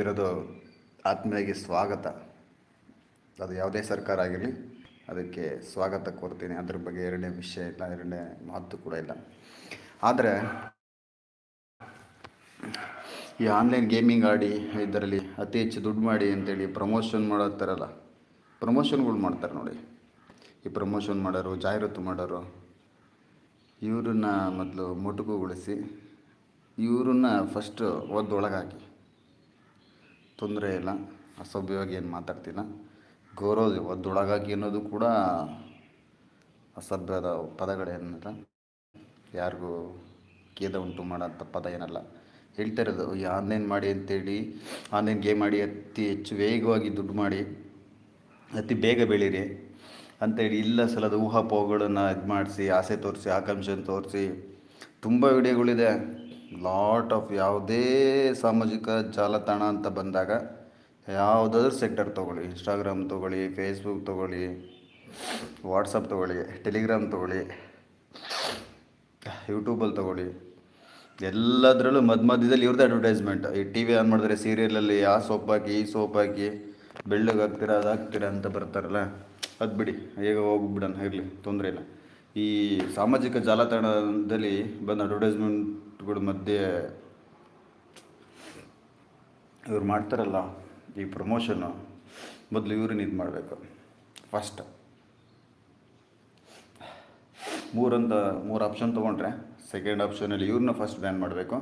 ಬರ್ತಿರೋದು ಆತ್ಮೀಯಗೆ ಸ್ವಾಗತ. ಅದು ಯಾವುದೇ ಸರ್ಕಾರ ಆಗಿರಲಿ, ಅದಕ್ಕೆ ಸ್ವಾಗತ ಕೋರ್ತೀನಿ. ಅದ್ರ ಬಗ್ಗೆ ಎರಡನೇ ವಿಷಯ ಇಲ್ಲ, ಎರಡನೇ ಮಾತು ಕೂಡ ಇಲ್ಲ. ಆದರೆ, ಈ ಆನ್ಲೈನ್ ಗೇಮಿಂಗ್ ಆಡಿ ಇದರಲ್ಲಿ ಅತಿ ಹೆಚ್ಚು ದುಡ್ಡು ಮಾಡಿ ಅಂತೇಳಿ ಪ್ರಮೋಷನ್ ಮಾಡತ್ತಾರಲ್ಲ ಪ್ರಮೋಷನ್ಗಳು ಮಾಡ್ತಾರೆ ನೋಡಿ. ಈ ಪ್ರಮೋಷನ್ ಮಾಡೋರು, ಜಾಹೀರಾತು ಮಾಡೋರು, ಇವ್ರನ್ನ ಮೊದಲು ಮೊಟಕುಗೊಳಿಸಿ, ಇವ್ರನ್ನ ಫಸ್ಟು ಒದ್ದೊಳಗಾಕಿ ತೊಂದರೆ ಇಲ್ಲ, ಅಸಭ್ಯವಾಗಿ ಏನು ಮಾತಾಡ್ತಿಲ್ಲ. ಗೌರವ ಒದ್ದೊಳಗಾಗಿ ಅನ್ನೋದು ಕೂಡ ಅಸಭ್ಯದ ಪದಗಳೇನಿಲ್ಲ ಯಾರಿಗೂ ಖೇದ ಉಂಟು ಮಾಡೋಂಥ ಪದ ಏನಲ್ಲ. ಹೇಳ್ತಾ ಇರೋದು ಈ ಆನ್ಲೈನ್ ಮಾಡಿ ಅಂತೇಳಿ ಆನ್ಲೈನ್ ಗೇಮ್ ಮಾಡಿ ಅತಿ ಹೆಚ್ಚು ವೇಗವಾಗಿ ದುಡ್ಡು ಮಾಡಿ, ಅತಿ ಬೇಗ ಬೆಳೀರಿ ಅಂತೇಳಿ ಇಲ್ಲ ಸಲದ ಊಹಾಪೋಹಗಳನ್ನು ಇದು ಮಾಡಿಸಿ ಆಸೆ ತೋರಿಸಿ, ಆಕಾಂಕ್ಷೆಯನ್ನು ತೋರಿಸಿ, ತುಂಬ ವಿಡಿಯೋಗಳಿದೆ. ಲಾಟ್ ಆಫ್ ಯಾವುದೇ ಸಾಮಾಜಿಕ ಜಾಲತಾಣ ಅಂತ ಬಂದಾಗ ಯಾವುದಾದ್ರೂ ಸೆಕ್ಟರ್ ತೊಗೊಳ್ಳಿ ಇನ್ಸ್ಟಾಗ್ರಾಮ್ ತೊಗೊಳ್ಳಿ ಫೇಸ್ಬುಕ್ ತೊಗೊಳ್ಳಿ ವಾಟ್ಸಪ್ ತೊಗೊಳ್ಳಿ ಟೆಲಿಗ್ರಾಮ್ ತೊಗೊಳ್ಳಿ ಯೂಟ್ಯೂಬಲ್ಲಿ ತೊಗೊಳ್ಳಿ. ಎಲ್ಲದರಲ್ಲೂ ಮಧ್ಯ ಮಧ್ಯದಲ್ಲಿ ಇವ್ರದ್ದು ಅಡ್ವರ್ಟೈಸ್ಮೆಂಟ್ ಈ ಟಿ ವಿ ಆನ್ ಮಾಡಿದ್ರೆ ಸೀರಿಯಲಲ್ಲಿ ಆ ಸೋಪ್ ಹಾಕಿ, ಈ ಸೋಪ್ ಹಾಕಿ, ಬೆಳ್ಳಗೆ ಹಾಕ್ತೀರಾ, ಅದು ಹಾಕ್ತೀರಾ ಅಂತ ಬರ್ತಾರಲ್ಲ, ಅದು ಬಿಡಿ ಈಗ ಹೋಗ್ಬಿಡೋಣ, ಇರಲಿ, ತೊಂದರೆ ಇಲ್ಲ. ಈ ಸಾಮಾಜಿಕ ಜಾಲತಾಣದಲ್ಲಿ ಬಂದ ಅಡ್ವರ್ಟೈಸ್ಮೆಂಟ್ಗಳ ಮಧ್ಯೆ ಇವ್ರು ಮಾಡ್ತಾರಲ್ಲ ಈ ಪ್ರಮೋಷನ್ನು ಮೊದಲು ಇವ್ರನ್ನ ಇದು ಮಾಡಬೇಕು. ಫಸ್ಟ್ ಮೂರಂತ ಮೂರು ಆಪ್ಷನ್ ತೊಗೊಂಡ್ರೆ ಸೆಕೆಂಡ್ ಆಪ್ಷನಲ್ಲಿ ಇವ್ರನ್ನ ಫಸ್ಟ್ ಬ್ಯಾನ್ ಮಾಡಬೇಕು.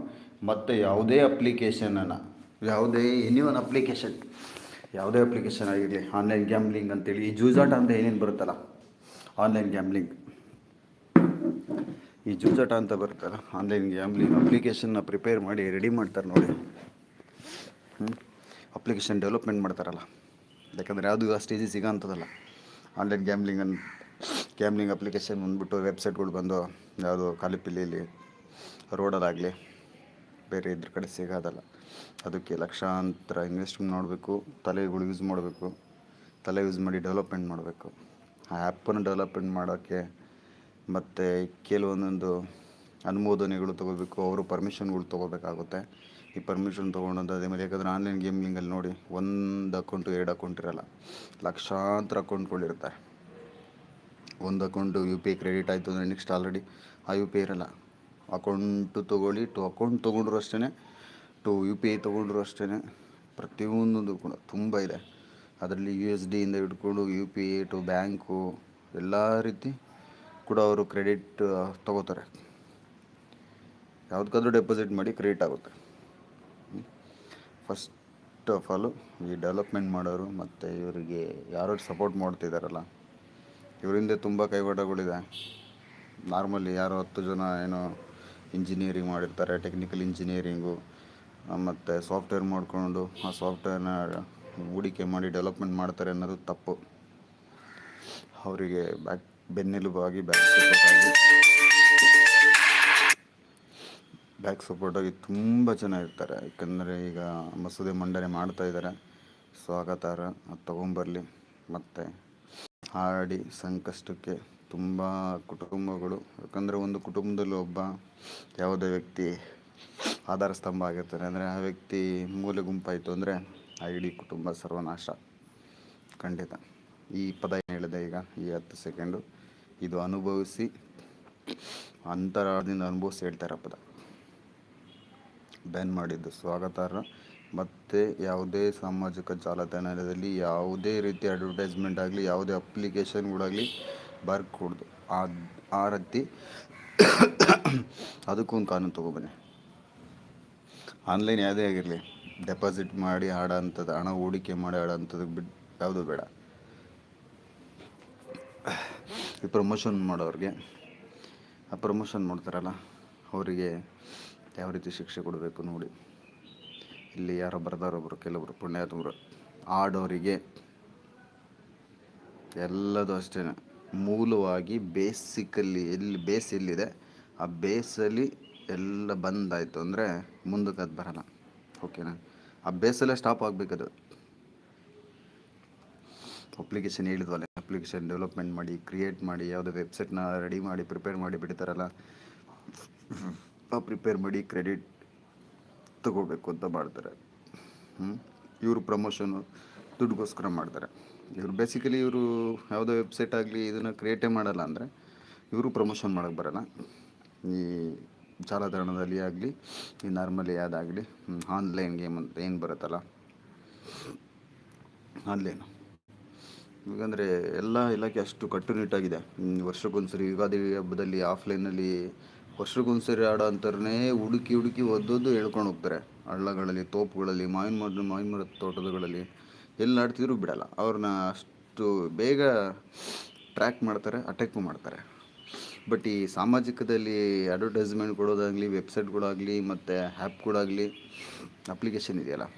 ಮತ್ತು ಯಾವುದೇ ಅಪ್ಲಿಕೇಶನನ್ನು ಯಾವುದೇ ಎನಿ ಒನ್ ಅಪ್ಲಿಕೇಶನ್ ಯಾವುದೇ ಅಪ್ಲಿಕೇಶನ್ ಆಗಿರಲಿ ಆನ್ಲೈನ್ ಗ್ಯಾಮ್ಲಿಂಗ್ ಅಂತೇಳಿ, ಈ ಜೂಜಾಟ ಅಂತ ಏನೇನು ಬರುತ್ತಲ್ಲ ಆನ್ಲೈನ್ ಗ್ಯಾಮ್ಲಿಂಗ್ ಈ ಜುಜಾಟ ಅಂತ ಬರುತ್ತಲ್ಲ ಆನ್ಲೈನ್ ಗ್ಯಾಮ್ಲಿಂಗ್ ಅಪ್ಲಿಕೇಶನ್ನ ಪ್ರಿಪೇರ್ ಮಾಡಿ ರೆಡಿ ಮಾಡ್ತಾರೆ ನೋಡಿ. ಅಪ್ಲಿಕೇಶನ್ ಡೆವಲಪ್ಮೆಂಟ್ ಮಾಡ್ತಾರಲ್ಲ. ಯಾಕಂದರೆ ಅದು ಅಷ್ಟು ಸ್ಟೇಜಿಗೆ ಸಿಗೋಂಥದ್ದಲ್ಲ online gambling an gambling application ಬಂದ್ಬಿಟ್ಟು ವೆಬ್ಸೈಟ್ಗಳು ಬಂದು, ಯಾವುದು ಕಾಲಿಪಿಲ್ಲಿಲಿ ರೋಡಲ್ಲಾಗಲಿ ಬೇರೆ ಇದ್ರ ಕಡೆ ಸಿಗೋದಲ್ಲ. ಅದಕ್ಕೆ ಲಕ್ಷಾಂತರ ಇನ್ವೆಸ್ಟ್ಮೆಂಟ್ ನೋಡಬೇಕು ತಲೆಗಳು ಯೂಸ್ ಮಾಡಬೇಕು, ತಲೆ ಯೂಸ್ ಮಾಡಿ ಡೆವಲಪ್ಮೆಂಟ್ ಮಾಡಬೇಕು. ಆ ಆ್ಯಪನ್ನು ಡೆವಲಪ್ಮೆಂಟ್ ಮಾಡೋಕ್ಕೆ ಮತ್ತು ಕೆಲವೊಂದೊಂದು ಅನುಮೋದನೆಗಳು ತೊಗೋಬೇಕು, ಅವರು ಪರ್ಮಿಷನ್ಗಳು ತೊಗೋಬೇಕಾಗುತ್ತೆ. ಈ ಪರ್ಮಿಷನ್ ತೊಗೊಂಡಂಥ ಅದೇ ಮೇಲೆ ಯಾಕಂದರೆ ಆನ್ಲೈನ್ ಗೇಮಿಂಗಲ್ಲಿ ನೋಡಿ ಒಂದು ಅಕೌಂಟು ಎರಡು ಅಕೌಂಟ್ ಇರಲ್ಲ. ಲಕ್ಷಾಂತರ ಅಕೌಂಟ್ಗಳಿರ್ತಾರೆ ಒಂದು account U P I credit ಆಯಿತು ಅಂದರೆ ನೆಕ್ಸ್ಟ್ ಆಲ್ರೆಡಿ ಆ ಯು ಪಿ ಐ ಇರಲ್ಲ. ಅಕೌಂಟು ತೊಗೊಳ್ಳಿ ಟು ಅಕೌಂಟ್ ತೊಗೊಂಡ್ರು ಅಷ್ಟೇ ಟು ಯು ಪಿ ಐ ತೊಗೊಂಡ್ರು ಅಷ್ಟೇ ಪ್ರತಿಯೊಂದೊಂದು ಕೂಡ ತುಂಬ ಇದೆ. ಅದರಲ್ಲಿ ಯು ಎಸ್ ಡಿಯಿಂದ ಹಿಡ್ಕೊಂಡು U P I to bank ಎಲ್ಲ ರೀತಿ ಕೂಡ ಅವರು ಕ್ರೆಡಿಟ್ ತಗೋತಾರೆ. ಯಾವುದಕ್ಕಾದ್ರೂ ಡೆಪಾಸಿಟ್ ಮಾಡಿ ಕ್ರೆಡಿಟ್ ಆಗುತ್ತೆ. ಫಸ್ಟ್ ಆಫ್ ಆಲು ಈ ಡೆವಲಪ್ಮೆಂಟ್ ಮಾಡೋರು ಮತ್ತು ಇವರಿಗೆ ಯಾರು ಸಪೋರ್ಟ್ ಮಾಡ್ತಿದ್ದಾರಲ್ಲ ಇವರಿಂದ ತುಂಬ ಕೈವಾಡಗಳಿದೆ. ನಾರ್ಮಲಿ ಯಾರೋ ಹತ್ತು ಜನ ಏನೋ ಇಂಜಿನಿಯರಿಂಗ್ ಮಾಡಿರ್ತಾರೆ ಟೆಕ್ನಿಕಲ್ ಇಂಜಿನಿಯರಿಂಗು ಮತ್ತು ಸಾಫ್ಟ್ವೇರ್ ಮಾಡಿಕೊಂಡು ಆ ಸಾಫ್ಟ್ವೇರ್ನ ಹೂಡಿಕೆ ಮಾಡಿ ಡೆವಲಪ್ಮೆಂಟ್ ಮಾಡ್ತಾರೆ ಅನ್ನೋದು ತಪ್ಪು. ಅವರಿಗೆ ಬ್ಯಾಕ್ ಬೆನ್ನೆಲುಬಾಗಿ ಬ್ಯಾಕ್ ಸಪೋರ್ಟ್ ಆಗಿ. ಬ್ಯಾಕ್ ಸಪೋರ್ಟ್ ಆಗಿ ತುಂಬ ಚೆನ್ನಾಗಿರ್ತಾರೆ ಯಾಕಂದರೆ ಈಗ ಮಸೂದೆ ಮಂಡನೆ ಮಾಡ್ತಾ ಇದ್ದಾರೆ ಸ್ವಾಗತಾರ ಅದು ತೊಗೊಂಬರಲಿ. ಮತ್ತು ಹಾಡಿ ಸಂಕಷ್ಟಕ್ಕೆ ತುಂಬ ಕುಟುಂಬಗಳು, ಯಾಕಂದರೆ ಒಂದು ಕುಟುಂಬದಲ್ಲಿ ಒಬ್ಬ ಯಾವುದೇ ವ್ಯಕ್ತಿ ಆಧಾರ ಸ್ತಂಭ ಆಗಿರ್ತಾರೆ. ಅಂದರೆ ಆ ವ್ಯಕ್ತಿ ಮೂಲೆ ಗುಂಪಾಯಿತು ಅಂದರೆ ಆ ಇಡೀ ಕುಟುಂಬ ಸರ್ವನಾಶ. ಖಂಡಿತ. ಈ ಪದ ಏನು ಹೇಳಿದೆ ಈಗ? ಈ ಹತ್ತು ಸೆಕೆಂಡು ಇದು ಅನುಭವಿಸಿ ಅಂತರಾಳದಿಂದ ಅನುಭವಿಸಿ ಹೇಳ್ತಾರೆ ಪದ ಬ್ಯಾನ್ ಮಾಡಿದ್ದು. ಸ್ವಾಗತಾರ್ಹ ಮತ್ತು ಯಾವುದೇ ಸಾಮಾಜಿಕ ಜಾಲತಾಣದಲ್ಲಿ ಯಾವುದೇ ರೀತಿ ಅಡ್ವರ್ಟೈಸ್ಮೆಂಟ್ ಆಗಲಿ, ಯಾವುದೇ ಅಪ್ಲಿಕೇಶನ್ಗಳಾಗಲಿ ಬರ್ಕೊಡ್ದು ಆ ಆ ರೀತಿ ಅದಕ್ಕೂ ಒಂದು ಕಾನೂನು ತೊಗೊಬನ್ನಿ ಆನ್ಲೈನ್ ಯಾವುದೇ ಆಗಿರಲಿ ಡೆಪಾಸಿಟ್ ಮಾಡಿ ಆಡೋ ಅಂಥದ್ದು ಹಣ ಹೂಡಿಕೆ ಮಾಡಿ ಆಡೋ ಅಂಥದ್ದು ಬಿಟ್ಟು ಯಾವುದೂ ಬೇಡ. ಈ ಪ್ರಮೋಷನ್ ಮಾಡೋರಿಗೆ. ಆ ಪ್ರಮೋಷನ್ ಮಾಡ್ತಾರಲ್ಲ, ಅವರಿಗೆ ಯಾವ ರೀತಿ ಶಿಕ್ಷೆ ಕೊಡಬೇಕು ನೋಡಿ. ಇಲ್ಲಿ ಯಾರೋ ಬರ್ದಾರೊಬ್ಬರು ಕೆಲವರು, ಪುಣ್ಯಾತ್ಮರು, ಆಡೋರಿಗೆ ಎಲ್ಲದೂ ಅಷ್ಟೇ. ಮೂಲವಾಗಿ ಬೇಸಿಕಲ್ಲಿ ಎಲ್ಲಿ, ಬೇಸ್ ಎಲ್ಲಿದೆ? ಆ ಬೇಸಲ್ಲಿ ಎಲ್ಲ ಬಂದಾಯಿತು ಅಂದರೆ ಮುಂದಕ್ಕೆ ಅದು ಬರಲ್ಲ. ಓಕೆನಾ ಆ ಬೇಸಲ್ಲೇ ಸ್ಟಾಪ್ ಆಗಬೇಕದು. ಅಪ್ಲಿಕೇಶನ್ ಹೇಳಿದ್ವಲ್ಲ. ಅಪ್ಲಿಕೇಶನ್ ಡೆವಲಪ್ಮೆಂಟ್ ಮಾಡಿ ಕ್ರಿಯೇಟ್ ಮಾಡಿ, ಯಾವುದೋ ವೆಬ್ಸೈಟ್ನ ರೆಡಿ ಮಾಡಿ ಪ್ರಿಪೇರ್ ಮಾಡಿ ಬಿಡ್ತಾರಲ್ಲ ಪ್ರಿಪೇರ್ ಮಾಡಿ ಕ್ರೆಡಿಟ್ ತಗೋಬೇಕು ಅಂತ ಮಾಡ್ತಾರೆ. ಇವರು ಪ್ರಮೋಷನು ದುಡ್ಡುಗೋಸ್ಕರ ಮಾಡ್ತಾರೆ. ಇವರು ಬೇಸಿಕಲಿ ಇವರು ಯಾವುದೋ ವೆಬ್ಸೈಟ್ ಆಗಲಿ ಇದನ್ನು ಕ್ರಿಯೇಟೇ ಮಾಡಲ್ಲ ಅಂದರೆ ಇವರು ಪ್ರಮೋಷನ್ ಮಾಡೋಕ್ಕೆ ಬರಲ್ಲ. ಈ ಜಾಲತಾಣದಲ್ಲಿ ಆಗಲಿ, ಈ ನಾರ್ಮಲಿ ಯಾವುದಾಗಲಿ ಆನ್ಲೈನ್ ಗೇಮ್ ಅಂತ ಏನು ಬರುತ್ತಲ್ಲ ಆನ್ಲೈನು ಯಾಕಂದರೆ ಎಲ್ಲ ಇಲಾಖೆ ಅಷ್ಟು ಕಟ್ಟುನಿಟ್ಟಾಗಿದೆ. ವರ್ಷಕ್ಕೊಂದ್ಸರಿ ಯುಗಾದಿ ಹಬ್ಬದಲ್ಲಿ ಆಫ್ಲೈನಲ್ಲಿ ವರ್ಷಕ್ಕೊಂದ್ಸರಿ ಆಡೋ ಅಂಥವ್ರನ್ನೇ ಹುಡುಕಿ ಹುಡುಕಿ ಒದ್ದೊದ್ದು ಹೇಳ್ಕೊಂಡು ಹೋಗ್ತಾರೆ. ಹಳ್ಳಗಳಲ್ಲಿ, ತೋಪುಗಳಲ್ಲಿ ಮಾವಿನ ಮರ ಮಾವಿನ ಮರದ ತೋಟದಗಳಲ್ಲಿ ಎಲ್ಲಿ ಆಡ್ತಿದ್ರು ಬಿಡಲ್ಲ. ಅವ್ರನ್ನ ಅಷ್ಟು ಬೇಗ ಟ್ರ್ಯಾಕ್ ಮಾಡ್ತಾರೆ, ಅಟ್ಯಾಕು ಮಾಡ್ತಾರೆ. ಬಟ್ ಈ ಸಾಮಾಜಿಕದಲ್ಲಿ ಅಡ್ವರ್ಟೈಸ್ಮೆಂಟ್ ಕೊಡೋದಾಗಲಿ, ವೆಬ್ಸೈಟ್ಗಳಾಗಲಿ, ಮತ್ತು ಆ್ಯಪ್ಗಳಾಗಲಿ ಅಪ್ಲಿಕೇಶನ್ ಇದೆಯಲ್ಲ?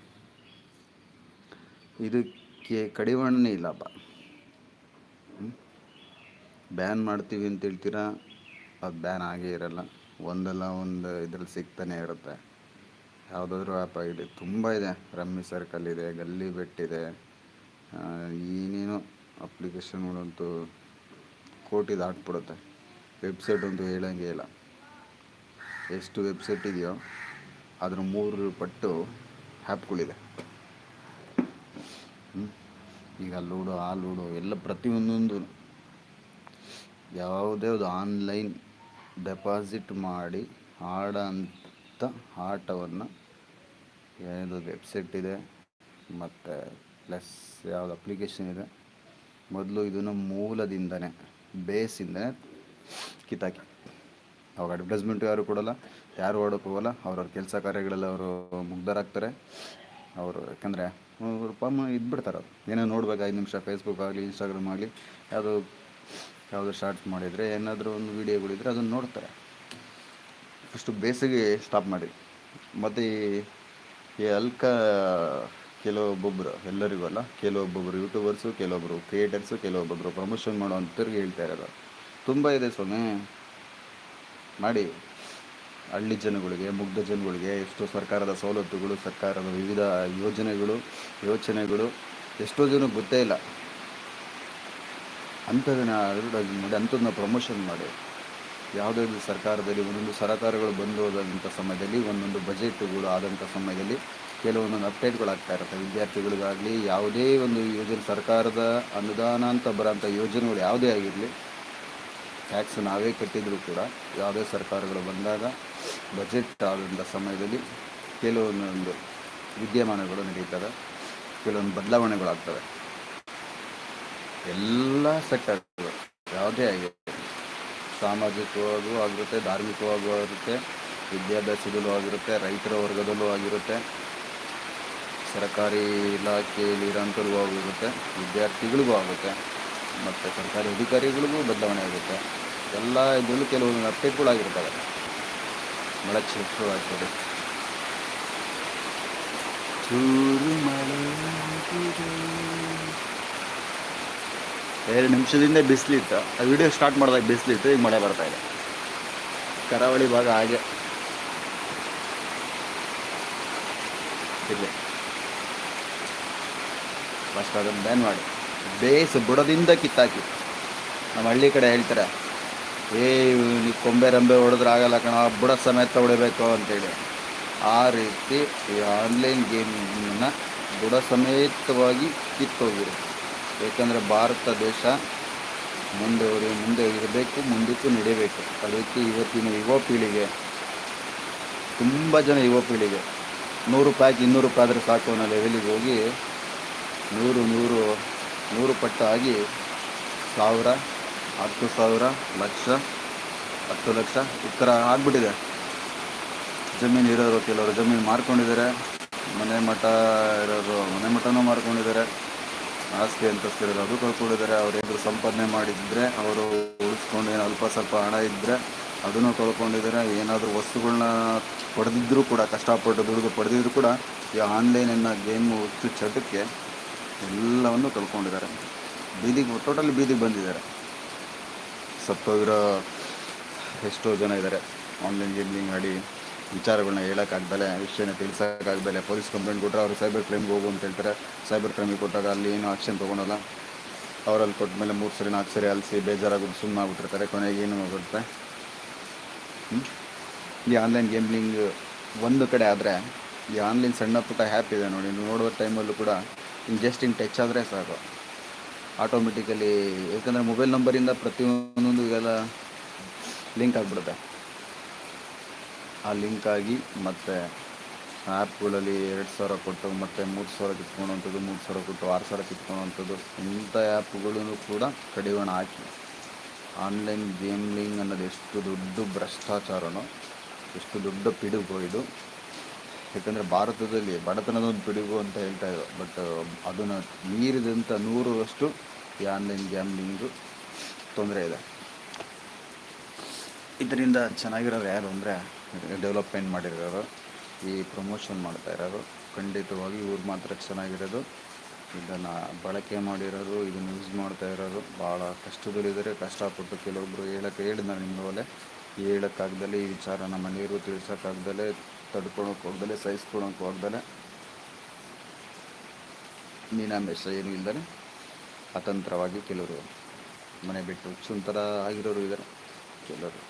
ಇದಕ್ಕೆ ಕಡಿವಾಣನೇ ಇಲ್ಲಪ್ಪ ಬ್ಯಾನ್ ಮಾಡ್ತೀವಿ ಅಂತ ಹೇಳ್ತೀರಾ? ಅದು ಬ್ಯಾನ್ ಆಗೇ ಇರಲ್ಲ. ಒಂದಲ್ಲ ಒಂದು ಇದ್ರಲ್ಲಿ ಸಿಗ್ತಾನೆ ಇರುತ್ತೆ. ಯಾವುದಾದ್ರೂ ಆ್ಯಪ್ ಆಗಿದೆ. ತುಂಬ ಇದೆ. ರಮ್ಮಿ ಸರ್ಕಲ್ ಇದೆ, ಗಲ್ಲಿ ಬೆಟ್ಟಿದೆ ಏನೇನು ಅಪ್ಲಿಕೇಶನ್ಗಳಂತೂ ಕೋಟಿ ದಾಟ್ಬಿಡುತ್ತೆ. ವೆಬ್ಸೈಟ್ ಅಂತೂ ಹೇಳಂಗೆ ಇಲ್ಲ. ಎಷ್ಟು ವೆಬ್ಸೈಟ್ ಇದೆಯೋ ಅದ್ರ ಮೂರು ಪಟ್ಟು ಆ್ಯಪ್ಗಳಿದೆ? ಈಗ ಲೂಡೋ, ಆ ಲೂಡೋ ಎಲ್ಲ ಪ್ರತಿಯೊಂದೊಂದು ಯಾವುದೇ ಒಂದು ಆನ್ಲೈನ್ ಡೆಪಾಸಿಟ್ ಮಾಡಿ ಆಡೋಂಥ ಆಟವನ್ನು ಯಾವುದು ವೆಬ್ಸೈಟ್ ಇದೆ, ಮತ್ತು ಪ್ಲಸ್ ಯಾವುದು ಅಪ್ಲಿಕೇಶನ್ ಇದೆ, ಮೊದಲು ಇದನ್ನು ಮೂಲದಿಂದನೇ, ಬೇಸಿಂದನೇ ಕಿತ್ತಾಕಿ. ಅವಾಗ ಅಡ್ವರ್ಟೈಸ್ಮೆಂಟು ಯಾರು ಕೊಡೋಲ್ಲ, ಯಾರು ಆಡೋಕೆ ಹೋಗಲ್ಲ, ಅವ್ರವ್ರ ಕೆಲಸ ಕಾರ್ಯಗಳೆಲ್ಲ ಅವರು ಮುಗ್ಧರಾಗ್ತಾರೆ. ಅವರು ಯಾಕಂದರೆ ಪಾಮ ಇದ್ಬಿಡ್ತಾರೆ ಅವ್ರು. ಏನೋ ನೋಡ್ಬೇಕು, ಐದು ನಿಮಿಷ ಫೇಸ್ಬುಕ್ ಆಗಲಿ ಇನ್ಸ್ಟಾಗ್ರಾಮ್ ಆಗಲಿ, ಯಾವುದೋ ಯಾವುದೋ ಶಾರ್ಟ್ಸ್ ಮಾಡಿದರೆ, ಏನಾದರೂ ಒಂದು ವೀಡಿಯೋಗಳಿದ್ರೆ ಅದನ್ನು ನೋಡ್ತಾರೆ. ಫಸ್ಟು ಬೇಸಿಗೆ ಸ್ಟಾಪ್ ಮಾಡಿ. ಮತ್ತು ಈ- ಅಲ್ಕ ಕೆಲವೊಬ್ಬೊಬ್ಬರು ಎಲ್ಲರಿಗೂ ಅಲ್ಲ ಕೆಲವೊಬ್ಬೊಬ್ಬರು ಯೂಟ್ಯೂಬರ್ಸು ಕೆಲವೊಬ್ಬರು ಕ್ರಿಯೇಟರ್ಸು ಕೆಲವೊಬ್ಬೊಬ್ಬರು ಪ್ರಮೋಷನ್ ಮಾಡೋ ಅಂಥವ್ರಿಗೆ ಹೇಳ್ತಾ ಇರೋದು. ತುಂಬ ಇದೆ ಸ್ವಾಮಿ. ಮಾಡಿ. ಹಳ್ಳಿ ಜನಗಳಿಗೆ, ಮುಗ್ಧ ಜನಗಳಿಗೆ ಎಷ್ಟೋ ಸರ್ಕಾರದ ಸವಲತ್ತುಗಳು, ಸರ್ಕಾರದ ವಿವಿಧ ಯೋಜನೆಗಳು, ಯೋಚನೆಗಳು, ಎಷ್ಟೋ ಜನಕ್ಕೆ ಗೊತ್ತೇ ಇಲ್ಲ. ಅಂಥದನ್ನ ಅಡ್ವರ್ಟೈಸ್ ಮಾಡಿ ಅಂಥದನ್ನ ಪ್ರಮೋಷನ್ ಮಾಡಿ. ಯಾವುದೇ ಒಂದು ಸರ್ಕಾರದಲ್ಲಿ ಒಂದೊಂದು ಸರ್ಕಾರಗಳು ಬಂದು ಹೋದಂಥ ಸಮಯದಲ್ಲಿ, ಒಂದೊಂದು ಬಜೆಟ್ಗಳು ಆದಂಥ ಸಮಯದಲ್ಲಿ ಕೆಲವೊಂದೊಂದು ಅಪ್ಡೇಟ್ಗಳು ಆಗ್ತಾ ಇರುತ್ತೆ. ವಿದ್ಯಾರ್ಥಿಗಳಿಗಾಗಲಿ, ಯಾವುದೇ ಒಂದು ಯೋಜನೆ, ಸರ್ಕಾರದ ಅನುದಾನ ಅಂತ ಬರೋಂಥ ಯೋಜನೆಗಳು ಯಾವುದೇ ಆಗಿರಲಿ ಟ್ಯಾಕ್ಸ್ ನಾವೇ ಕಟ್ಟಿದರೂ ಕೂಡ ಯಾವುದೇ ಸರ್ಕಾರಗಳು ಬಂದಾಗ ಬಜೆಟ್ ಆದಂಥ ಸಮಯದಲ್ಲಿ ಕೆಲವೊಂದೊಂದು ವಿದ್ಯಮಾನಗಳು ನಡೀತವೆ, ಕೆಲವೊಂದು ಬದಲಾವಣೆಗಳಾಗ್ತವೆ. ಎಲ್ಲ ಸೆಕ್ಟರ್ಗಳು ಯಾವುದೇ ಆಗಿರುತ್ತೆ ಸಾಮಾಜಿಕವಾಗೂ ಆಗಿರುತ್ತೆ, ಧಾರ್ಮಿಕವಾಗೂ ಆಗಿರುತ್ತೆ, ವಿದ್ಯಾಭ್ಯಾಸದಲ್ಲೂ ಆಗಿರುತ್ತೆ, ರೈತರ ವರ್ಗದಲ್ಲೂ ಆಗಿರುತ್ತೆ, ಸರ್ಕಾರಿ ಇಲಾಖೆಯಲ್ಲಿ ಇರೋಂಥವ್ರಿಗೂ ಆಗಿರುತ್ತೆ, ವಿದ್ಯಾರ್ಥಿಗಳಿಗೂ ಆಗುತ್ತೆ, ಮತ್ತು ಸರ್ಕಾರಿ ಅಧಿಕಾರಿಗಳಿಗೂ ಬದಲಾವಣೆ ಆಗುತ್ತೆ. ಎಲ್ಲ ಇದರಲ್ಲೂ ಕೆಲವೊಂದು ಅಪ್ಡೇಟ್ಗಳಾಗಿರ್ತವೆ ಮಳೆ ಕ್ಷೇತ್ರವಾಗ್ತದೆ ಚೂರು ಮಳೆ ಎರಡು ನಿಮಿಷದಿಂದ ಬಿಸಿಲಿತ್ತು. ಆ ವಿಡಿಯೋ ಸ್ಟಾರ್ಟ್ ಮಾಡಿದಾಗ ಬಿಸಿಲಿತ್ತು, ಈಗ ಮಳೆ ಬರ್ತಾ ಇದೆ. ಕರಾವಳಿ ಭಾಗ ಹಾಗೆ. ಇಲ್ಲಿ ಫಸ್ಟ್ ಅದನ್ನು ಬ್ಯಾನ್ ಮಾಡಿ. ಬೇಸ್ ಬುಡದಿಂದ ಕಿತ್ತಾಕಿ. ನಮ್ಮ ಹಳ್ಳಿ ಕಡೆ ಹೇಳ್ತಾರೆ, ಏ ನೀವು ಕೊಂಬೆ ರಂಬೆ ಹೊಡೆದ್ರೆ ಆಗಲ್ಲ ಕಣ ಬುಡ ಸಮೇತ ಹೊಡಿಬೇಕು ಅಂತೇಳಿ. ಆ ರೀತಿ ಈ ಆನ್ಲೈನ್ ಗೇಮಿಂಗನ್ನು ಬುಡ ಸಮೇತವಾಗಿ ಕಿತ್ತೋಗಿರಿ ಏಕೆಂದರೆ ಭಾರತ ದೇಶ ಮುಂದೆ ಮುಂದೆ ಇರಬೇಕು, ಮುಂದಕ್ಕೂ ನಡೆಯಬೇಕು. ಅದಕ್ಕೆ ಇವತ್ತಿನ ಯುವ ಪೀಳಿಗೆ, ತುಂಬ ಜನ ಯುವ ಪೀಳಿಗೆ, ನೂರು ರೂಪಾಯಿ ಇನ್ನೂರು ರೂಪಾಯಿ ಆದರೆ ಸಾಕು ಅನ್ನೋ ಲೆವೆಲಿಗೆ ಹೋಗಿ ನೂರು ನೂರು ನೂರು ಪಟ್ಟಾಗಿ ಸಾವಿರ, ಹತ್ತು ಸಾವಿರ, ಲಕ್ಷ, ಹತ್ತು ಲಕ್ಷ ಈ ಥರ ಆಗ್ಬಿಟ್ಟಿದೆ. ಜಮೀನು ಇರೋರು, ಕೆಲವರು ಜಮೀನು ಮಾರ್ಕೊಂಡಿದ್ದಾರೆ, ಮನೆ ಮಠ ಇರೋರು ಮನೆ ಮಠನೂ ಮಾರ್ಕೊಂಡಿದ್ದಾರೆ. ಆಸ್ತಿ ಅಂತಸ್ತಿರೋದು ಅದು ಕಳ್ಕೊಂಡಿದ್ದಾರೆ. ಅವ್ರು ಸಂಪಾದನೆ ಮಾಡಿದ್ರೆ, ಅವರು ಉಳಿಸ್ಕೊಂಡು ಏನು ಅಲ್ಪ ಸ್ವಲ್ಪ ಹಣ ಇದ್ದರೆ ಅದನ್ನು ಕಳ್ಕೊಂಡಿದ್ದಾರೆ. ಏನಾದರೂ ವಸ್ತುಗಳನ್ನ ಪಡೆದಿದ್ದರೂ ಕೂಡ, ಕಷ್ಟಪಟ್ಟು ದುಡಿದು ಪಡೆದಿದ್ರು ಕೂಡ ಈ ಆನ್ಲೈನ್ ಅನ್ನೋ ಗೇಮು ಹುಚ್ಚು ಚಟಕ್ಕೆ ಎಲ್ಲವನ್ನು ಕಳ್ಕೊಂಡಿದ್ದಾರೆ. ಬೀದಿಗೆ, ಟೋಟಲಿ ಬೀದಿಗೆ ಬಂದಿದ್ದಾರೆ. ಸತ್ತೋಗಿರೋ ಎಷ್ಟೋ ಜನ ಇದ್ದಾರೆ. ಆನ್ಲೈನ್ ಗೇಮಿಂಗ್ ಆಡಿ ವಿಚಾರಗಳನ್ನ ಹೇಳೋಕ್ಕಾಗ್ದಲೆ, ವಿಷಯನ ತಿಳಿಸೋಕ್ಕಾಗ್ದಲೆ ಪೊಲೀಸ್ ಕಂಪ್ಲೇಂಟ್ ಕೊಟ್ಟರೆ ಅವರು ಸೈಬರ್ ಕ್ರೈಮ್ಗೆ ಹೋಗು ಅಂತ ಹೇಳ್ತಾರೆ. ಸೈಬರ್ ಕ್ರೈಮಿಗೆ ಕೊಟ್ಟಾಗ ಅಲ್ಲಿ ಏನು ಆಕ್ಷನ್ ತೊಗೊಳಲ್ಲ ಅವರಲ್ಲಿ ಕೊಟ್ಟ ಮೇಲೆ ಮೂರು ಸರಿ ನಾಲ್ಕು ಸರಿ ಅಲಿಸಿ ಬೇಜಾರಾಗೋದು ಸುಮ್ಮನೆ ಆಗ್ಬಿಟ್ಟಿರ್ತಾರೆ. ಕೊನೆಗೆ ಏನು ಬರುತ್ತೆ ಈ ಆನ್ಲೈನ್ ಗೇಮ್ಲಿಂಗ್ ಒಂದು ಕಡೆ ಆದರೆ, ಈ ಆನ್ಲೈನ್ ಸಣ್ಣ ಪುಟ್ಟ ಆ್ಯಪ್ ಇದೆ ನೋಡಿ ನೋಡುವ ಟೈಮಲ್ಲೂ ಕೂಡ ಹಿಂಗೆ ಜಸ್ಟ್ ಹಿಂಗೆ ಟಚ್ ಆದರೆ ಸಾಕು. ಆಟೋಮೆಟಿಕಲಿ ಯಾಕಂದರೆ ಮೊಬೈಲ್ ನಂಬರಿಂದ ಪ್ರತಿಯೊಂದೊಂದು ಎಲ್ಲ ಲಿಂಕ್ ಆಗಿಬಿಡುತ್ತೆ. ಆ ಲಿಂಕ್ ಆಗಿ ಮತ್ತು ಆ್ಯಪ್ಗಳಲ್ಲಿ ಎರಡು ಸಾವಿರ ಕೊಟ್ಟು ಮತ್ತು ಮೂರು ಸಾವಿರ ಕಿತ್ಕೊಳ್ಳೋವಂಥದ್ದು ಮೂರು ಸಾವಿರ ಕೊಟ್ಟು ಆರು ಸಾವಿರ ಕಿತ್ಕೊಳ್ಳೋವಂಥದ್ದು ಇಂಥ ಆ್ಯಪ್ಗಳನ್ನು ಕೂಡ ಕಡಿವಾಣ ಹಾಕಿ. ಆನ್ಲೈನ್ ಗೇಮ್ಲಿಂಗ್ ಅನ್ನೋದು ಎಷ್ಟು ದೊಡ್ಡ ಭ್ರಷ್ಟಾಚಾರನೋ, ಎಷ್ಟು ದೊಡ್ಡ ಪಿಡುಗು ಇದು. ಯಾಕಂದರೆ ಭಾರತದಲ್ಲಿ ಬಡತನದ ಒಂದು ಪಿಡುಗು ಅಂತ ಹೇಳ್ತಾ ಇದ್ರು ಬಟ್ ಅದನ್ನು ಮೀರಿದಂಥ ನೂರರಷ್ಟು ಈ ಆನ್ಲೈನ್ ಗ್ಯಾಮ್ಲಿಂಗು ತೊಂದರೆ ಇದೆ. ಇದರಿಂದ ಚೆನ್ನಾಗಿರೋರು ಯಾರು ಅಂದರೆ ಡೆವಲಪ್ಮೆಂಟ್ ಮಾಡಿರೋರು, ಈ ಪ್ರಮೋಷನ್ ಮಾಡ್ತಾ ಇರೋರು, ಖಂಡಿತವಾಗಿ ಇವ್ರು ಮಾತ್ರ ಚೆನ್ನಾಗಿರೋದು. ಇದನ್ನು ಬಳಕೆ ಮಾಡಿರೋರು, ಇದನ್ನು ಯೂಸ್ ಮಾಡ್ತಾ ಇರೋರು, ಭಾಳ ಕಷ್ಟದಲ್ಲಿದ್ದಾರೆ. ಕಷ್ಟಪಟ್ಟು ಕೆಲವೊಬ್ಬರು ಹೇಳಕ್ಕೆ ಹೇಳಿದ ನಿಮ್ಮಲ್ಲೇ ಹೇಳೋಕ್ಕಾಗ್ದಲೆ ಈ ನಮ್ಮ ನೀರು ತಿಳಿಸೋಕ್ಕಾಗ್ದಲೆ ತಡ್ಕೊಳಕ್ಕೆ ಹೋಗ್ದಲೆ ಸಹಿಸ್ಕೊಳಕ್ಕೆ ಹೋಗ್ದಲೆ ಮೀನಾಮೇಷ ಏನು ಇಲ್ದಲೆ ಅತಂತ್ರವಾಗಿ ಕೆಲವರು ಮನೆ ಬಿಟ್ಟು ಸುಂತರ ಆಗಿರೋರು ಇದ್ದಾರೆ. ಕೆಲವರು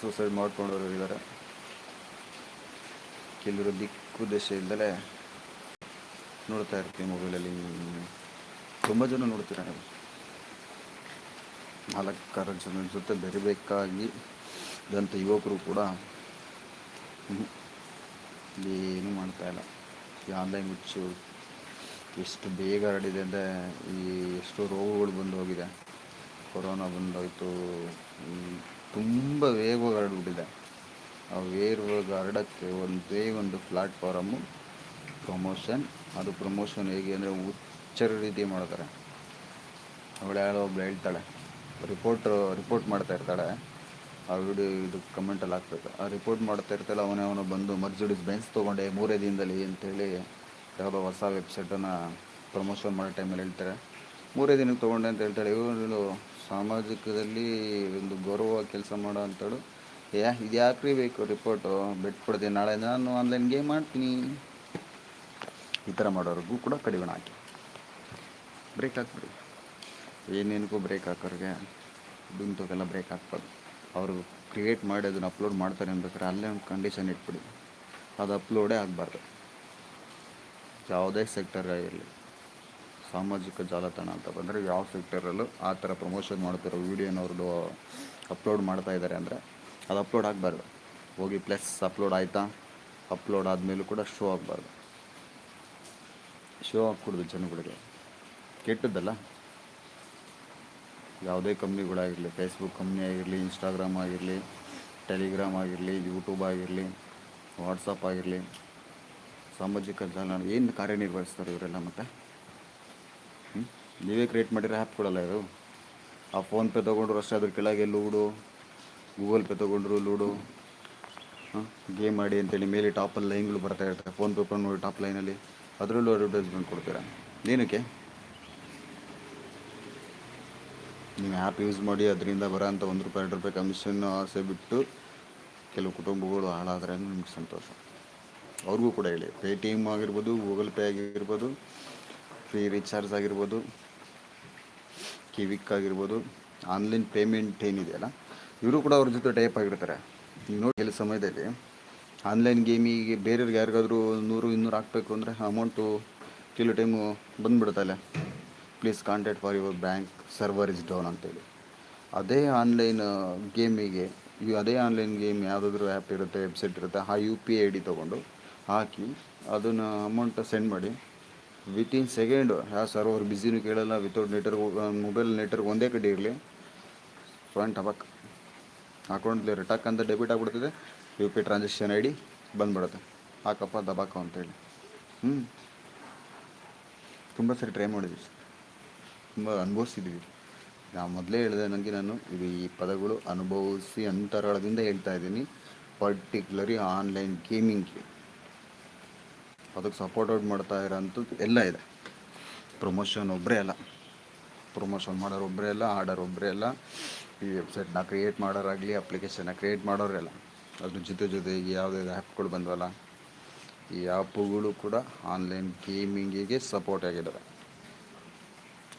ಸೂಸೈಡ್ ಮಾಡ್ಕೊಂಡವರು ಇದ್ದಾರೆ. ಕೆಲವರು ದಿಕ್ಕು ಇಲ್ದಲೇ ನೋಡ್ತಾ ಇರ್ತೀವಿ ಮೊಬೈಲಲ್ಲಿ ತುಂಬ ಜನ ನೋಡ್ತೀರ ನೀವು? ನಾಲ್ಕಾರು ಜನ ಜೊತೆ ಬೆರಿಬೇಕಾಗಿ ಇದಂಥ ಯುವಕರು ಕೂಡ ಏನು ಮಾಡ್ತಾ ಇಲ್ಲ. ಈ ಆನ್ಲೈನ್ ಹುಚ್ಚು, ಎಷ್ಟು ಬೇಗ ಹರಡಿದೆ ಅಂದರೆ ಈ ಎಷ್ಟೋ ರೋಗಗಳು ಬಂದು ಹೋಗಿದೆ. ಕೊರೋನಾ ಬಂದೋಯ್ತು ತುಂಬ ವೇಗವಾಗಿ ಹರಡ್ಬಿಟ್ಟಿದೆ. ಆ ವೇರ್ಗಳಿಗೆ ಹರಡೋಕ್ಕೆ ಒಂದೇ ಒಂದು ಪ್ಲ್ಯಾಟ್ಫಾರಮ್ಮು ಪ್ರಮೋಷನ್ ಅದು ಪ್ರಮೋಷನ್ ಹೇಗೆ ಅಂದರೆ ಹುಚ್ಚರ ರೀತಿ ಮಾಡ್ತಾರೆ. ಅವಳು ಯಾರೋ ಒಬ್ಳು ಹೇಳ್ತಾಳೆ. ರಿಪೋರ್ಟ್ ರಿಪೋರ್ಟ್ ಮಾಡ್ತಾ ಇರ್ತಾಳೆ. ಆ ವಿಡಿಯೋ ಇದು ಕಮೆಂಟಲ್ಲಿ ಹಾಕ್ಬೇಕು. ಆ ರಿಪೋರ್ಟ್ ಮಾಡ್ತಾ ಇರ್ತಾಳೆ, ಅವನೇ ಅವನು ಬಂದು ಮರ್ಸಿಡಿಸ್ ಬೆನ್ಸ್ ತೊಗೊಂಡೆ ಮೂರೇ ದಿನದಲ್ಲಿ ಅಂತೇಳಿ ಯಾವುದೋ ಹೊಸ ವೆಬ್ಸೈಟನ್ನು ಪ್ರಮೋಷನ್ ಮಾಡೋ ಟೈಮಲ್ಲಿ ಹೇಳ್ತಾರೆ. ಮೂರೇ ದಿನಕ್ಕೆ ತೊಗೊಂಡೆ ಅಂತ ಹೇಳ್ತಾಳೆ. ಇವನು ಸಾಮಾಜಿಕದಲ್ಲಿ ಒಂದು ಗೌರವ ಕೆಲಸ ಮಾಡೋ ಅಂತಾಳು ಯಾ ಇದು ಯಾಕ್ರಿ ಬೇಕು ರಿಪೋರ್ಟು ಬಿಟ್ಬಿಡ್ತೀನಿ ನಾಳೆ ನಾನು ಆನ್ಲೈನ್ ಗೇಮ್ ಮಾಡ್ತೀನಿ. ಈ ಥರ ಮಾಡೋರಿಗೂ ಕೂಡ ಕಡಿಮೆ ಹಾಕಿ. ಬ್ರೇಕ್ ಹಾಕ್ಬಿಡಿ. ಏನೇನಕ್ಕೂ ಬ್ರೇಕ್ ಹಾಕೋರಿಗೆ ದುಂತೋಗೆಲ್ಲ ಬ್ರೇಕ್ ಹಾಕ್ಬಾರ್ದು. ಅವರು ಕ್ರಿಯೇಟ್ ಮಾಡಿ ಅದನ್ನು ಅಪ್ಲೋಡ್ ಮಾಡ್ತಾರೆ ಅನ್ಬೇಕಾದ್ರೆ ಅಲ್ಲೇ ಒಂದು ಕಂಡೀಷನ್ ಇಟ್ಬಿಡಿ. ಅದು ಅಪ್ಲೋಡೇ ಆಗಬಾರ್ದು. ಯಾವುದೇ ಸೆಕ್ಟರ್ ಇರಲಿ. ಸಾಮಾಜಿಕ ಜಾಲತಾಣ ಅಂತ ಬಂದರೆ ಯಾವ ಸೆಕ್ಟರಲ್ಲೂ ಆ ಥರ ಪ್ರಮೋಷನ್ ಮಾಡ್ತಿರೋ ವೀಡಿಯೋನವ್ರದ್ದು ಅಪ್ಲೋಡ್ ಮಾಡ್ತಾ ಇದ್ದಾರೆ ಅಂದರೆ ಅದು ಅಪ್ಲೋಡ್ ಆಗಬಾರ್ದು. ಹೋಗಿ ಪ್ಲಸ್ ಅಪ್ಲೋಡ್ ಆಯಿತಾ? ಅಪ್ಲೋಡ್ ಆದಮೇಲೂ ಕೂಡ ಶೋ ಆಗಬಾರ್ದು. ಶೋ ಆಗ್ಕೊಡ್ದು ಜನಗಳಿಗೆ. ಕೆಟ್ಟದ್ದಲ್ಲ? ಯಾವುದೇ ಕಂಪ್ನಿಗಳಾಗಿರಲಿ ಫೇಸ್ಬುಕ್ ಕಂಪ್ನಿ ಆಗಿರಲಿ ಇನ್ಸ್ಟಾಗ್ರಾಮ್ ಆಗಿರಲಿ ಟೆಲಿಗ್ರಾಮ್ ಆಗಿರಲಿ ಯೂಟ್ಯೂಬ್ ಆಗಿರಲಿ ವಾಟ್ಸಪ್ ಆಗಿರಲಿ, ಸಾಮಾಜಿಕ ಜಾಲ ಏನು ಕಾರ್ಯನಿರ್ವಹಿಸ್ತಾರೆ ಇವರೆಲ್ಲ ಮತ್ತೆ? ನೀವೇ ಕ್ರಿಯೇಟ್ ಮಾಡಿರೋ ಆ್ಯಪ್ಗಳಲ್ಲ ಇದು ಆ ಫೋನ್ಪೇ ತೊಗೊಂಡ್ರು ಅಷ್ಟೇ, ಅದ್ರ ಕೆಳಗೆ ಲೂಡು ಗೂಗಲ್ ಪೇ ತೊಗೊಂಡ್ರು, ಲೂಡು ಗೇಮ್ ಆಡಿ ಅಂತೇಳಿ ಮೇಲೆ ಟಾಪಲ್ಲಿ ಲೈನ್ಗಳು ಬರ್ತಾ ಇರ್ತವೆ ಫೋನ್ಪೇ ಕೊಂಡು ನೋಡಿ ಟಾಪ್ ಲೈನಲ್ಲಿ ಅದರಲ್ಲೂ ಅಡ್ವರ್ಟೈಸ್ಮೆಂಟ್ ಕೊಡ್ತೀರಾ. ಏನಕ್ಕೆ? ನೀವು ಆ್ಯಪ್ ಯೂಸ್ ಮಾಡಿ ಅದರಿಂದ ಬರೋಂಥ ಒಂದು ರೂಪಾಯಿ, ಎರಡು ರೂಪಾಯಿ ಕಮಿಷನ್ ಆಸೆ ಬಿಟ್ಟು ಕೆಲವು ಕುಟುಂಬಗಳು ಹಾಳಾದ್ರೆ ನಿಮ್ಗೆ ಸಂತೋಷ. ಅವ್ರಿಗೂ ಕೂಡ ಹೇಳಿ. ಪೇ ಟಿ ಎಂ ಆಗಿರ್ಬೋದು, ಗೂಗಲ್ ಪೇ ಆಗಿರ್ಬೋದು ಫ್ರೀ ರೀಚಾರ್ಜ್ ಆಗಿರ್ಬೋದು, ಕಿವಿಕ್ ಆಗಿರ್ಬೋದು ಆನ್ಲೈನ್ ಪೇಮೆಂಟ್ ಏನಿದೆಯಲ್ಲ ಇವರು ಕೂಡ ಅವ್ರ ಜೊತೆ ಟೈಪ್ ಆಗಿರ್ತಾರೆ. ನೀವು ನೋಡಿ ಕೆಲವು ಸಮಯದಲ್ಲಿ ಆನ್ಲೈನ್ ಗೇಮಿಗೆ ಬೇರೆಯವ್ರಿಗೆ ಯಾರಿಗಾದರೂ ನೂರು, ಇನ್ನೂರು ಹಾಕಬೇಕು ಅಂದರೆ ಅಮೌಂಟು ಕೆಲವು time ಬಂದುಬಿಡುತ್ತಲ್ಲ please contact for your bank server is down ಅಂತೇಳಿ. ಅದೇ ಆನ್ಲೈನ್ ಗೇಮಿಗೆ ಅದೇ ಆನ್ಲೈನ್ ಗೇಮ್ ಯಾವುದಾದ್ರೂ ಆ್ಯಪ್ ಇರುತ್ತೆ ವೆಬ್ಸೈಟ್ ಇರುತ್ತೆ, ಆ ಯು ಪಿ ಐ ಡಿ ತೊಗೊಂಡು ಹಾಕಿ ಅದನ್ನು ಅಮೌಂಟ್ ಸೆಂಡ್ ಮಾಡಿ. ವಿತಿನ್ ಸೆಕೆಂಡು ಯಾವ ಸರ್ವರ್ ಬ್ಯುಸಿನೂ ಕೇಳಲ್ಲ ವಿತೌಟ್ ನೆಟ್ವರ್ಕ್ ಮೊಬೈಲ್ ನೆಟ್ವರ್ಕ್ ಒಂದೇ ಕಡೆ ಇರಲಿ. ಫ್ರಂಟ್ ಹಬಕ್ ಅಕೌಂಟ್ಲಿ ರಿಟಕ್ ಅಂತ ಡೆಬಿಟ್ ಆಗಿಬಿಡ್ತದೆ, U P transaction I D ಬಂದ್ಬಿಡುತ್ತೆ. ಹಾಕಪ್ಪ, ದಬಾಕ ಅಂತೇಳಿ ಹ್ಞೂ ತುಂಬ ಸರಿ ಟ್ರೈ ಮಾಡಿದ್ವಿ ತುಂಬ ಅನುಭವಿಸಿದ್ವಿ. ನಾನು ಮೊದಲೇ ಹೇಳಿದೆ ನನಗೆ ನಾನು, ಇದು ಈ ಪದಗಳು ಅನುಭವಿಸಿ ಅಂತರಾಳದಿಂದ ಹೇಳ್ತಾ ಇದ್ದೀನಿ. ಪರ್ಟಿಕ್ಯುಲರಿ ಆನ್ಲೈನ್ ಗೇಮಿಂಗ್ಗೆ ಅದಕ್ಕೆ ಸಪೋರ್ಟ್ ಔಟ್ ಮಾಡ್ತಾ ಇರೋಂಥದ್ದು ಎಲ್ಲ ಇದೆ. ಪ್ರಮೋಷನ್ ಒಬ್ಬರೇ ಅಲ್ಲ. ಪ್ರಮೋಷನ್ ಮಾಡೋರು ಒಬ್ಬರೇ ಅಲ್ಲ ಆರ್ಡರ್ ಒಬ್ಬರೇ ಅಲ್ಲ ಈ ವೆಬ್ಸೈಟ್ನ ಕ್ರಿಯೇಟ್ ಮಾಡೋರಾಗಲಿ ಅಪ್ಲಿಕೇಶನ್ನ ಕ್ರಿಯೇಟ್ ಮಾಡೋರೆಲ್ಲ ಅದ್ರ ಜೊತೆ ಜೊತೆಗೆ ಯಾವುದೇ ಆ್ಯಪ್ಗಳು ಬಂದವಲ್ಲ, ಈ ಆ್ಯಪ್ಗಳು ಕೂಡ ಆನ್ಲೈನ್ ಗೇಮಿಂಗಿಗೆ ಸಪೋರ್ಟ್ ಆಗಿದ್ದಾವೆ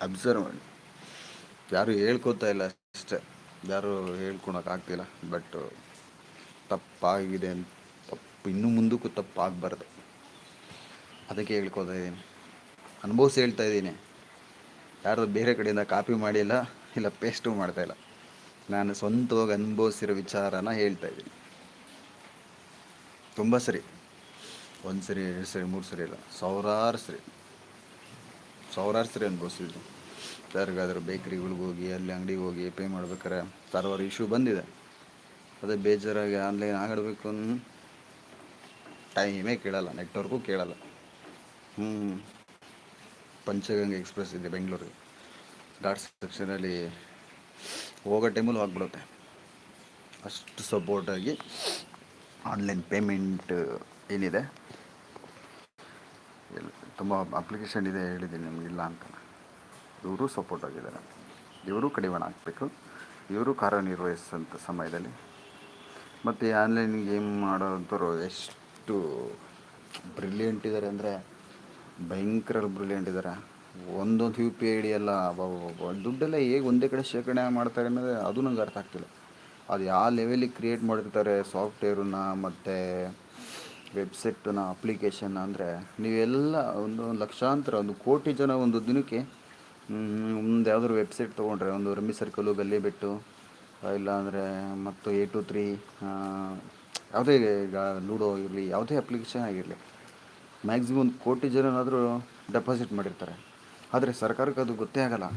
ಅಬ್ಸರ್ವ್ ಮಾಡಿ. ಯಾರು ಹೇಳ್ಕೊತಾ ಇಲ್ಲ ಅಷ್ಟೇ. ಯಾರು ಹೇಳ್ಕೊಳಕ್ಕಾಗ್ತಿಲ್ಲ ಬಟ್ ತಪ್ಪಾಗಿದೆ ತಪ್ಪು ಇನ್ನೂ ಮುಂದಕ್ಕೂ ತಪ್ಪಾಗಬಾರ್ದು. ಅದಕ್ಕೆ ಹೇಳ್ಕೊತಾ ಇದ್ದೀನಿ. ಅನುಭವಿಸಿ ಹೇಳ್ತಾ ಇದ್ದೀನಿ. ಯಾರ್ದು ಬೇರೆ ಕಡೆಯಿಂದ ಕಾಪಿ ಮಾಡಿಲ್ಲ, ಇಲ್ಲ ಪೇಸ್ಟು ಮಾಡ್ತಾಯಿಲ್ಲ ನಾನು ಸ್ವಂತವಾಗಿ ಅನುಭವಿಸಿರೋ ವಿಚಾರನ ಹೇಳ್ತಾ ಇದ್ದೀನಿ. ತುಂಬ ಸರಿ. ಒಂದು ಸರಿ, ಎರಡು ಸರಿ, ಮೂರು ಸರಿ ಇಲ್ಲ. ಸಾವಿರಾರು ಸರಿ. ಸಾವಿರಾರು ಸರಿ ಅನುಭವಿಸಿದ್ದು ಯಾರಿಗಾದ್ರೂ ಬೇಕ್ರಿಗಳಿಗೆ ಹೋಗಿ, ಅಲ್ಲಿ ಅಂಗಡಿಗೆ ಹೋಗಿ ಪೇ ಮಾಡ್ಬೇಕಾರೆ ಸರ್ವರ್ ಇಶ್ಯೂ ಬಂದಿದೆ. ಅದೇ ಬೇಜಾರಾಗಿ ಆನ್ಲೈನ್ ಆಡಬೇಕು ಟೈಮೇ ಕೇಳಲ್ಲ ನೆಟ್ವರ್ಕು ಕೇಳಲ್ಲ. ಹ್ಞೂ ಪಂಚಗಂಗೆ ಎಕ್ಸ್ಪ್ರೆಸ್ ಇದೆ ಬೆಂಗಳೂರಿಗೆ ಘಾಟ್ ಸೆಕ್ಷನಲ್ಲಿ ಹೋಗೋ ಟೈಮಲ್ಲಿ ಹೋಗ್ಬಿಡುತ್ತೆ ಅಷ್ಟು ಸಪೋರ್ಟಾಗಿ ಆನ್ಲೈನ್ ಪೇಮೆಂಟ್ ಏನಿದೆ? ತುಂಬ ಅಪ್ಲಿಕೇಶನ್ ಇದೆ ಹೇಳಿದ್ದೀನಿ ನಿಮ್ಗೆ, ಇಲ್ಲ ಅಂತ. ಇವರು ಸಪೋರ್ಟ್ ಆಗಿದ್ದಾರೆ. ಇವರು ಕಡಿವಾಣ ಹಾಕಬೇಕು. ಇವರು ಕಾರ್ಯನಿರ್ವಹಿಸೋಂಥ ಸಮಯದಲ್ಲಿ. ಮತ್ತು ಆನ್ಲೈನ್ ಗೇಮ್ ಮಾಡೋಂಥವ್ರು ಎಷ್ಟು ಬ್ರಿಲಿಯಂಟ್ ಇದ್ದಾರೆ ಅಂದರೆ ಭಯಂಕರ ಬ್ರಿಲಿಯಂಟ್ ಇದ್ದಾರೆ ಒಂದೊಂದು ಯು ಪಿ ಐ ಡಿ ಎಲ್ಲ. ದುಡ್ಡೆಲ್ಲ ಹೇಗೆ ಒಂದೇ ಕಡೆ ಶೇಖರಣೆ ಮಾಡ್ತಾರೆ ಅನ್ನೋದು ಅದು ನಂಗೆ ಅರ್ಥ ಆಗ್ತಿಲ್ಲ. ಅದು ಯಾವ ಲೆವೆಲಿಗೆ ಕ್ರಿಯೇಟ್ ಮಾಡಿರ್ತಾರೆ ಸಾಫ್ಟ್ವೇರನ್ನ ಮತ್ತು ವೆಬ್ಸೈಟನ್ನ ಅಪ್ಲಿಕೇಶನ್ ಅಂದರೆ ನೀವೆಲ್ಲ ಒಂದು ಲಕ್ಷಾಂತರ, ಒಂದು ಕೋಟಿ ಜನ ಒಂದು ದಿನಕ್ಕೆ ಒಂದು ಯಾವ್ದಾದ್ರು ವೆಬ್ಸೈಟ್ ತೊಗೊಂಡ್ರೆ, ಒಂದು ರಮ್ಮಿ ಗಲ್ಲಿ ಬೆಟ್ಟು ಇಲ್ಲಾಂದರೆ ಮತ್ತು ಎ ಟು ತ್ರೀ ಯಾವುದೇ ಈಗ ಲೂಡೋ ಇರಲಿ, ಯಾವುದೇ ಅಪ್ಲಿಕೇಶನ್ ಆಗಿರಲಿ. ಮ್ಯಾಕ್ಸಿಮಮ್ ಒಂದು ಕೋಟಿ ಜನನಾದರೂ ಡೆಪಾಸಿಟ್ ಮಾಡಿರ್ತಾರೆ. ಆದರೆ ಸರ್ಕಾರಕ್ಕೆ ಅದು ಗೊತ್ತೇ ಆಗಲ್ಲ.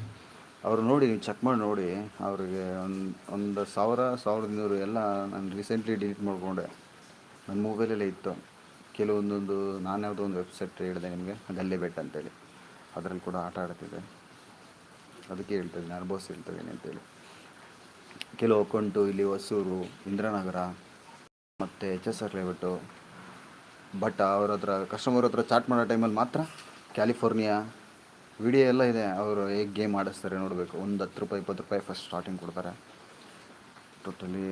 ಅವರು ನೋಡಿ, ನೀವು ಚೆಕ್ ಮಾಡಿ ನೋಡಿ, ಅವರಿಗೆ ಒಂದು ಒಂದು ಸಾವಿರ, ಸಾವಿರದ ಇನ್ನೂರು ಎಲ್ಲ ನಾನು ರೀಸೆಂಟ್ಲಿ ಡಿಲೀಟ್ ಮಾಡಿಕೊಂಡೆ. ನನ್ನ ಮೊಬೈಲಲ್ಲೇ ಇತ್ತು. ಕೆಲವೊಂದೊಂದು, ನಾನು ಯಾವುದೋ ಒಂದು ವೆಬ್ಸೈಟ್ ಹೇಳಿದೆ ನಿಮಗೆ, ಗಲ್ಲೆ ಬೆಟ್ಟ ಅಂತೇಳಿ. ಅದರಲ್ಲಿ ಕೂಡ ಆಟ ಆಡ್ತಿದ್ದೆ. ಅದಕ್ಕೆ ಹೇಳ್ತಿದ್ದೀನಿ ಇದ್ದೀನಿ, ಅನುಭವಿಸಿ ಹೇಳ್ತಾ ಇದ್ದೀನಿ ಅಂತೇಳಿ. ಕೆಲವು ಅಕೌಂಟು, ಇಲ್ಲಿ ಹೊಸೂರು, ಇಂದ್ರನಗರ, ಮತ್ತು H S R layout but ಅವ್ರ ಹತ್ರ ಕಸ್ಟಮರ್ ಹತ್ರ ಚಾಟ್ ಮಾಡೋ ಟೈಮಲ್ಲಿ ಮಾತ್ರ ಕ್ಯಾಲಿಫೋರ್ನಿಯಾ ವಿಡಿಯೋ ಎಲ್ಲ ಇದೆ. ಅವರು ಹೇಗೆ ಗೇಮ್ ಆಡಿಸ್ತಾರೆ ನೋಡಬೇಕು. ಒಂದು ಹತ್ತು ರೂಪಾಯಿ ಇಪ್ಪತ್ತು ರೂಪಾಯಿ ಫಸ್ಟ್ ಸ್ಟಾರ್ಟಿಂಗ್ ಕೊಡ್ತಾರೆ. ಟೋಟಲಿ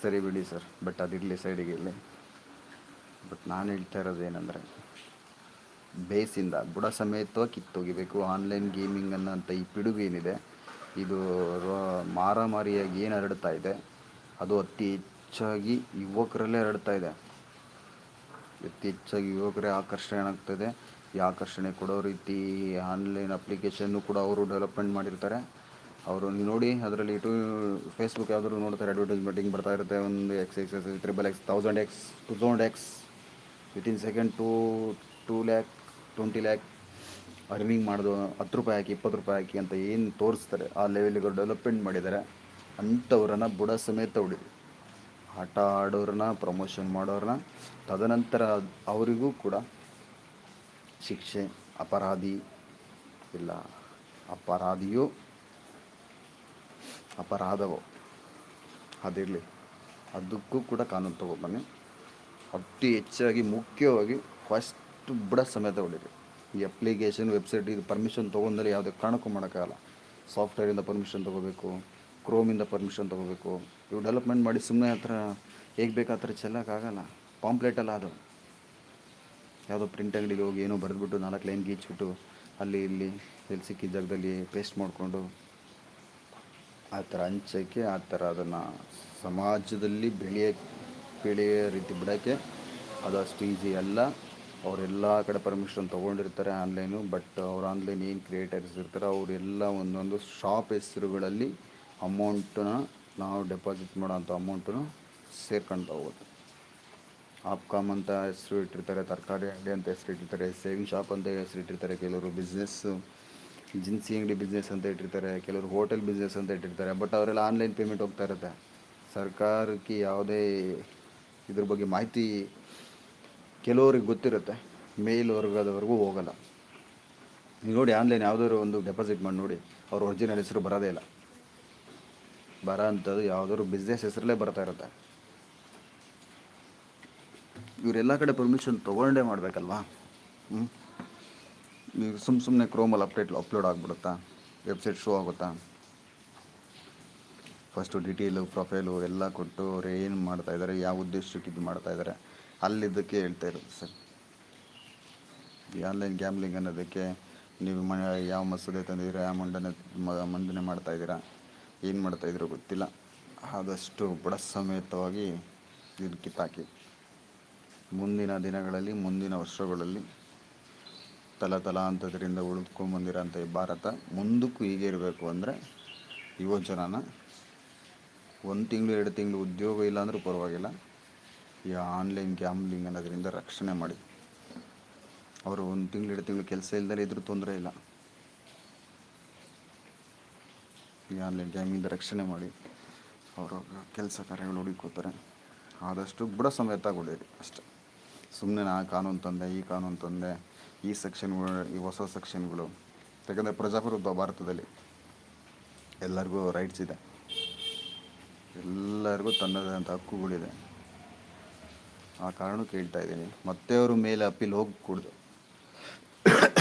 ಸರಿ ಬಿಡಿ ಸರ್ ಬಟ್ ಅದಿರಲಿ ಸೈಡಿಗೆ ಇರಲಿ. ಬಟ್ ನಾನು ಹೇಳ್ತಾ ಇರೋದು ಏನಂದರೆ ಬೇಸಿಂದ ಬುಡ ಸಮೇತವಾಗಿ ಕಿತ್ತೊಗಿಬೇಕು. ಆನ್ಲೈನ್ ಗೇಮಿಂಗ್ ಅನ್ನೋಂಥ ಈ ಪಿಡುಗು ಏನಿದೆ, ಇದು ಮಾರಾಮಾರಿಯಾಗಿ ಏನು ಹರಡ್ತಾ ಇದೆ, ಅದು ಅತಿ ಹೆಚ್ಚಾಗಿ ಯುವಕರಲ್ಲೇ ಹರಡ್ತಾ ಇದೆ. ಅತಿ ಹೆಚ್ಚಾಗಿ ಯುವಕರೇ ಆಕರ್ಷಣೆ ಆಗ್ತದೆ. ಈ ಆಕರ್ಷಣೆ ಕೊಡೋ ರೀತಿ ಆನ್ಲೈನ್ ಅಪ್ಲಿಕೇಶನ್ನು ಕೂಡ ಅವರು ಡೆವಲಪ್ಮೆಂಟ್ ಮಾಡಿರ್ತಾರೆ. ಅವರು ನೋಡಿ, ಅದರಲ್ಲಿ ಟು ಫೇಸ್ಬುಕ್ ಯಾವುದಾದ್ರು ನೋಡ್ತಾರೆ ಅಡ್ವರ್ಟೈಸ್ಮೆಂಟಿಂಗ್ ಬರ್ತಾ ಇರುತ್ತೆ. ಒಂದು X X X triple X thousand X two thousand X within second to two lakh twenty lakh earning ಮಾಡೋದು, ಹತ್ತು ರೂಪಾಯಿ ಹಾಕಿ, ಇಪ್ಪತ್ತು ರೂಪಾಯಿ ಹಾಕಿ ಅಂತ ಏನು ತೋರಿಸ್ತಾರೆ, ಆ ಲೆವೆಲಿಗೆ ಡೆವಲಪ್ಮೆಂಟ್ ಮಾಡಿದ್ದಾರೆ. ಅಂಥವ್ರನ್ನ ಬುಡ ಸಮೇತ ಹೊಡಿರಿ. ಆಟ ಆಡೋರನ್ನ ಪ್ರಮೋಷನ್ ಮಾಡೋರನ್ನ ತದನಂತರ ಅವರಿಗೂ ಕೂಡ ಶಿಕ್ಷೆ, ಅಪರಾಧಿ, ಇಲ್ಲ, ಅಪರಾಧಿಯೋ ಅಪರಾಧವೋ? ಅದಿರಲಿ. ಅದಕ್ಕೂ ಕೂಡ ಕಾನೂನು ತಗೊಬನ್ನಿ ಅತಿ ಹೆಚ್ಚಾಗಿ ಮುಖ್ಯವಾಗಿ ಫಸ್ಟ್ ಬಿಡ ಸಮೇತ ಈ ಅಪ್ಲಿಕೇಶನ್ ವೆಬ್ಸೈಟ್ ಇದು ಪರ್ಮಿಷನ್ ತೊಗೊಂಡಲ್ಲಿ ಯಾವುದೇ ಕಾರಣಕ್ಕೂ ಮಾಡೋಕ್ಕಾಗಲ್ಲ. ಸಾಫ್ಟ್ವೇರಿಂದ ಪರ್ಮಿಷನ್ ತೊಗೋಬೇಕು ಕ್ರೋಮಿಂದ ಪರ್ಮಿಷನ್ ತೊಗೋಬೇಕು. ಇವು ಡೆವಲಪ್ಮೆಂಟ್ ಮಾಡಿ ಸುಮ್ಮನೆ ಹತ್ರ ಹೇಗೆ ಬೇಕು ಆ ಥರ ಚೆಲ್ಲಕ್ಕಾಗಲ್ಲ ಪಾಂಪ್ಲೆಟ್ ಅಲ್ಲ ಅದು. ಯಾವುದೋ ಪ್ರಿಂಟ್ ಅಂಗಡಿಗೆ ಹೋಗಿ ಏನೋ ಬರೆದ್ಬಿಟ್ಟು ನಾಲ್ಕು ಲೈನ್ ಗೀಚ್ಬಿಟ್ಟು ಅಲ್ಲಿ ಇಲ್ಲಿ ಎಲ್ಲಿ ಸಿಕ್ಕಿದ ಜಾಗದಲ್ಲಿ ಪೇಸ್ಟ್ ಮಾಡಿಕೊಂಡು ಆ ಥರ ಹಂಚೋಕ್ಕೆ ಆ ಥರ ಅದನ್ನು ಸಮಾಜದಲ್ಲಿ ಬೆಳೆಯ, ಬೆಳೆಯೋ ರೀತಿ ಬಿಡೋಕ್ಕೆ ಅದು ಅಷ್ಟು ಈಸಿ ಅಲ್ಲ. ಅವರೆಲ್ಲ ಕಡೆ ಪರ್ಮಿಷನ್ ತೊಗೊಂಡಿರ್ತಾರೆ ಆನ್ಲೈನು ಬಟ್ ಅವ್ರು ಆನ್ಲೈನ್ ಏನು ಕ್ರಿಯೇಟರ್ಸ್ ಇರ್ತಾರೆ ಅವರೆಲ್ಲ ಒಂದೊಂದು ಶಾಪ್ ಹೆಸರುಗಳಲ್ಲಿ ಅಮೌಂಟನ್ನ ನಾವು ಡೆಪಾಸಿಟ್ ಮಾಡೋಂಥ ಅಮೌಂಟನ್ನು ಸೇರ್ಕೊಳ್ತಾ ಹೋಗುತ್ತೆ ಆಪ್ಕಾಮ್ ಅಂತ ಹೆಸರು ಇಟ್ಟಿರ್ತಾರೆ, ತರಕಾರಿ ಅಂಗಡಿ ಅಂತ ಹೆಸರು ಇಟ್ಟಿರ್ತಾರೆ ಸೇವಿಂಗ್ ಶಾಪ್ ಅಂತ ಹೆಸರು ಇಟ್ಟಿರ್ತಾರೆ, ಕೆಲವರು ಬಿಸ್ನೆಸ್ಸು ಜಿನ್ಸಿ ಅಂಗಡಿ ಬಿಸ್ನೆಸ್ ಅಂತ ಇಟ್ಟಿರ್ತಾರೆ, ಕೆಲವರು ಹೋಟೆಲ್ ಬಿಸ್ನೆಸ್ ಅಂತ ಇಟ್ಟಿರ್ತಾರೆ ಬಟ್ ಅವರೆಲ್ಲ ಆನ್ಲೈನ್ ಪೇಮೆಂಟ್ ಹೋಗ್ತಾ ಇರುತ್ತೆ. ಸರ್ಕಾರಕ್ಕೆ ಯಾವುದೇ ಇದ್ರ ಬಗ್ಗೆ ಮಾಹಿತಿ ಕೆಲವ್ರಿಗೆ ಗೊತ್ತಿರುತ್ತೆ ಮೇಲ್ವರ್ಗದವರೆಗೂ ಹೋಗಲ್ಲ. ನೀವು ನೋಡಿ ಆನ್ಲೈನ್ ಯಾವುದಾದ್ರು ಒಂದು ಡೆಪಾಸಿಟ್ ಮಾಡಿ ನೋಡಿ, ಅವ್ರ ಒರಿಜಿನಲ್ ಹೆಸರು ಬರೋದೇ ಇಲ್ಲ. ಬರೋ ಅಂಥದ್ದು ಯಾವುದಾದ್ರು ಬಿಸ್ನೆಸ್ ಹೆಸರಲ್ಲೇ ಬರ್ತಾ ಇರುತ್ತೆ. ಇವರೆಲ್ಲ ಕಡೆ ಪರ್ಮಿಷನ್ ತೊಗೊಂಡೇ ಮಾಡಬೇಕಲ್ವಾ? ಹ್ಞೂ ನೀವು ಸುಮ್ಮ ಸುಮ್ಮನೆ ಕ್ರೋಮಲ್ಲಿ ಅಪ್ಡೇಟ್ ಅಪ್ಲೋಡ್ ಆಗಿಬಿಡುತ್ತಾ? ವೆಬ್ಸೈಟ್ ಶೋ ಆಗುತ್ತಾ? ಫಸ್ಟು ಡಿಟೇಲು ಪ್ರೊಫೈಲು ಎಲ್ಲ ಕೊಟ್ಟು ಅವ್ರು ಏನು ಮಾಡ್ತಾ ಇದ್ದಾರೆ ಯಾವ ಉದ್ದೇಶಕ್ಕೆ ಇದು ಮಾಡ್ತಾ ಇದ್ದಾರೆ ಅಲ್ಲಿದ್ದಕ್ಕೆ ಹೇಳ್ತಾ ಇರೋದು ಸರ್. ಈ ಆನ್ಲೈನ್ ಗ್ಯಾಮ್ಲಿಂಗ್ ಅನ್ನೋದಕ್ಕೆ ನೀವು ಮ ಯಾವ ಮಸೂದೆ ತಂದಿದ್ದೀರಾ, ಯಾವ ಮಂಡನೆ ಮಂಡನೆ ಮಾಡ್ತಾ ಇದ್ದೀರಾ? ಏನು ಮಾಡ್ತಾ ಇದ್ದೀರೋ ಗೊತ್ತಿಲ್ಲ. ಆದಷ್ಟು ಬಡ ಸಮೇತವಾಗಿ ಇದನ್ನು ಕಿತ್ತಾಕಿ. ಮುಂದಿನ ದಿನಗಳಲ್ಲಿ, ಮುಂದಿನ ವರ್ಷಗಳಲ್ಲಿ ತಲತಲಾಂತರದಿಂದ ಉಳಿದುಕೊಂಡ್ಬಂದಿರೋಂಥ ಈ ಭಾರತ ಮುಂದಕ್ಕೂ ಹೀಗೆ ಇರಬೇಕು ಅಂದರೆ ಯುವ ಜನನ ಒಂದು ತಿಂಗಳು, ಎರಡು ತಿಂಗಳು ಉದ್ಯೋಗ ಇಲ್ಲ ಅಂದರೂ ಪರವಾಗಿಲ್ಲ. ಈ ಆನ್ಲೈನ್ ಗ್ಯಾಮ್ಲಿಂಗ್ ಅನ್ನೋದರಿಂದ ರಕ್ಷಣೆ ಮಾಡಿ. ಅವರು ಒಂದು ತಿಂಗಳು, ಎರಡು ತಿಂಗಳು ಕೆಲಸ ಇಲ್ಲದೇ ಇದ್ರೂ ತೊಂದರೆ ಇಲ್ಲ. ಈ ಆನ್ಲೈನ್ ಟೈಮಿಂದ ರಕ್ಷಣೆ ಮಾಡಿ ಅವರು ಕೆಲಸ ಕಾರ್ಯಗಳು ಹುಡುಕೋತಾರೆ ಆದಷ್ಟು ಬುಡ ಸಮೇತ ಕೊಡಿರಿ ಅಷ್ಟೆ. ಸುಮ್ಮನೆ ಆ ಕಾನೂನು ತಂದೆ, ಈ ಕಾನೂನು ತಂದೆ, ಈ ಸೆಕ್ಷನ್ಗಳು ಈ ಹೊಸ ಸೆಕ್ಷನ್ಗಳು ಯಾಕಂದರೆ ಪ್ರಜಾಪ್ರಭುತ್ವ ಭಾರತದಲ್ಲಿ ಎಲ್ಲರಿಗೂ ರೈಟ್ಸ್ ಇದೆ. ಎಲ್ಲರಿಗೂ ತನ್ನದಾದಂಥ ಹಕ್ಕುಗಳಿದೆ. ಆ ಕಾರಣಕ್ಕೆ ಹೇಳ್ತಾ ಇದ್ದೀನಿ. ಮತ್ತೆ ಅವರು ಮೇಲೆ ಅಪ್ಪೀಲ್ ಹೋಗಿ ಕೂಡ್ದು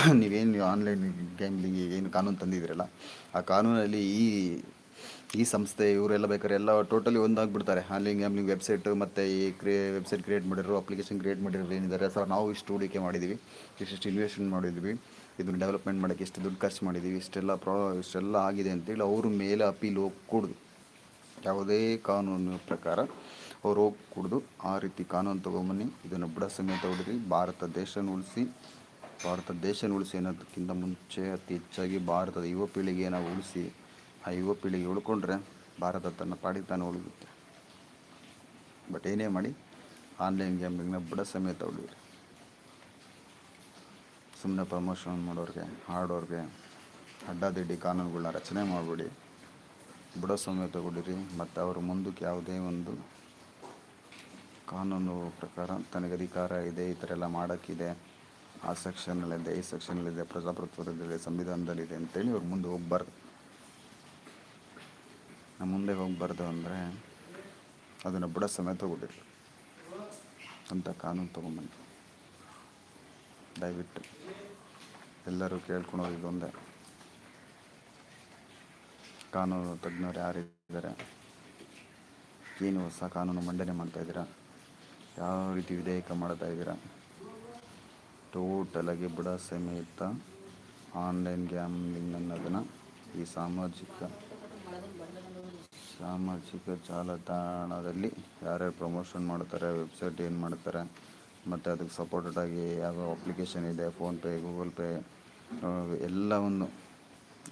ನೀವೇನು ಆನ್ಲೈನ್ ಗ್ಯಾಮ್ಲಿಂಗ್ ಏನು ಕಾನೂನು ತಂದಿದ್ದೀರಲ್ಲ? ಆ ಕಾನೂನಲ್ಲಿ ಈ ಈ ಸಂಸ್ಥೆ ಇವರೆಲ್ಲ ಬೇಕಾದ್ರೆ ಎಲ್ಲ ಟೋಟಲಿ ಒಂದಾಗ್ಬಿಡ್ತಾರೆ. ಆನ್ಲೈನ್ ಗ್ಯಾಮ್ಲಿಂಗ್ ವೆಬ್ಸೈಟ್ ಮತ್ತು ಈ ಕ್ರಿಯೇ ವೆಬ್ಸೈಟ್ ಕ್ರಿಯೇಟ್ ಮಾಡಿರೋ ಅಪ್ಲಿಕೇಶನ್ ಕ್ರಿಯೇಟ್ ಮಾಡಿರೋ ಏನಿದ್ದಾರೆ, ಸರ್, ನಾವು ಇಷ್ಟು ಹೂಡಿಕೆ ಮಾಡಿದ್ದೀವಿ, ಇಷ್ಟಿಷ್ಟು ಇನ್ವೆಸ್ಟ್ಮೆಂಟ್ ಮಾಡಿದ್ವಿ ಇದನ್ನು ಡೆವಲಪ್ಮೆಂಟ್ ಮಾಡೋಕೆ ಇಷ್ಟು ದುಡ್ಡು ಖರ್ಚು ಮಾಡಿದ್ದೀವಿ, ಇಷ್ಟೆಲ್ಲ ಪ್ರಾ ಇಷ್ಟೆಲ್ಲ ಆಗಿದೆ ಅಂತೇಳಿ ಅವರು ಮೇಲೆ ಅಪೀಲ್ ಹೋಗಿ ಕೂಡ್ದು ಯಾವುದೇ ಕಾನೂನು ಪ್ರಕಾರ ಅವ್ರು ಹೋಗಿ ಕುಡಿದು ಆ ರೀತಿ ಕಾನೂನು ತೊಗೊಂಬನ್ನಿ, ಇದನ್ನು ಬುಡ ಸಮೇತ ಹೊಡಿರಿ ಭಾರತ ದೇಶನ ಉಳಿಸಿ. ಭಾರತ ದೇಶನ ಉಳಿಸಿ ಅನ್ನೋದಕ್ಕಿಂತ ಮುಂಚೆ ಅತಿ ಹೆಚ್ಚಾಗಿ ಭಾರತದ ಯುವ ಪೀಳಿಗೆ ನಾವು ಉಳಿಸಿ ಆ ಯುವ ಪೀಳಿಗೆ ಉಳ್ಕೊಂಡ್ರೆ ಭಾರತ ತನ್ನ ಪಾಡಿಗೆ ತಾನು ಉಳಿಯುತ್ತೆ. ಬಟ್ ಏನೇ ಮಾಡಿ, ಆನ್ಲೈನ್ ಗೇಮಿಂಗ್ನ ಬಡ ಸಮೇತ ಉಳಿಯಿರಿ. ಸುಮ್ಮನೆ ಪ್ರಮೋಷನ್ ಮಾಡೋರಿಗೆ, ಹಾಡೋರಿಗೆ, ಅಡ್ಡಾದಿಡ್ಡಿ ಕಾನೂನುಗಳನ್ನ ರಚನೆ ಮಾಡಿಬಿಡಿ. ಬುಡ ಸಮೇತ ಕೊಡಿರಿ ಮತ್ತು ಅವರು ಮುಂದಕ್ಕೆ ಯಾವುದೇ ಒಂದು ಕಾನೂನು ಪ್ರಕಾರ ತನಗೆ ಅಧಿಕಾರ ಇದೆ, ಈ ಥರ ಎಲ್ಲ ಮಾಡೋಕ್ಕಿದೆ. ಆ ಸೆಕ್ಷನಲ್ಲಿದೆ, ಈ ಸೆಕ್ಷನಲ್ಲಿದೆ, ಪ್ರಜಾಪ್ರಭುತ್ವದಲ್ಲಿದೆ, ಸಂವಿಧಾನದಲ್ಲಿದೆ ಅಂತೇಳಿ ಅವ್ರು ಮುಂದೆ ಹೋಗ್ಬಾರ್ದು. ನಮ್ಮ ಮುಂದೆ ಹೋಗ್ಬಾರ್ದು ಅಂದರೆ ಅದನ್ನು ಬುಡ ಸಮೇತ ಕೊಡಿರಿ ಅಂತ ಕಾನೂನು ತೊಗೊಂಬಂದು ದಯವಿಟ್ಟು ಎಲ್ಲರೂ ಕೇಳ್ಕೊಳೋದು ಇದೊಂದೇ ಕಾನೂನು ತಜ್ಞರು ಯಾರಿದ್ದಾರೆ? ಏನು ಹೊಸ ಕಾನೂನು ಮಂಡನೆ ಮಾಡ್ತಾ ಇದ್ದೀರಾ? ಯಾವ ರೀತಿ ವಿಧೇಯಕ ಮಾಡ್ತಾ ಇದ್ದೀರಾ? ಟೋಟಲಾಗಿ ಬಿಡ ಸಮೇತ ಆನ್ಲೈನ್ ಗ್ಯಾಮ್ಲಿಂಗ್ ಅನ್ನೋದನ್ನು ಈ ಸಾಮಾಜಿಕ ಸಾಮಾಜಿಕ ಜಾಲತಾಣದಲ್ಲಿ ಯಾರ್ಯಾರು ಪ್ರಮೋಷನ್ ಮಾಡ್ತಾರೆ ವೆಬ್ಸೈಟ್ ಏನು ಮಾಡ್ತಾರೆ, ಮತ್ತು ಅದಕ್ಕೆ ಸಪೋರ್ಟೆಡ್ ಆಗಿ ಯಾವ ಅಪ್ಲಿಕೇಶನ್ ಇದೆ ಫೋನ್ಪೇ ಗೂಗಲ್ ಪೇ ಎಲ್ಲವನ್ನು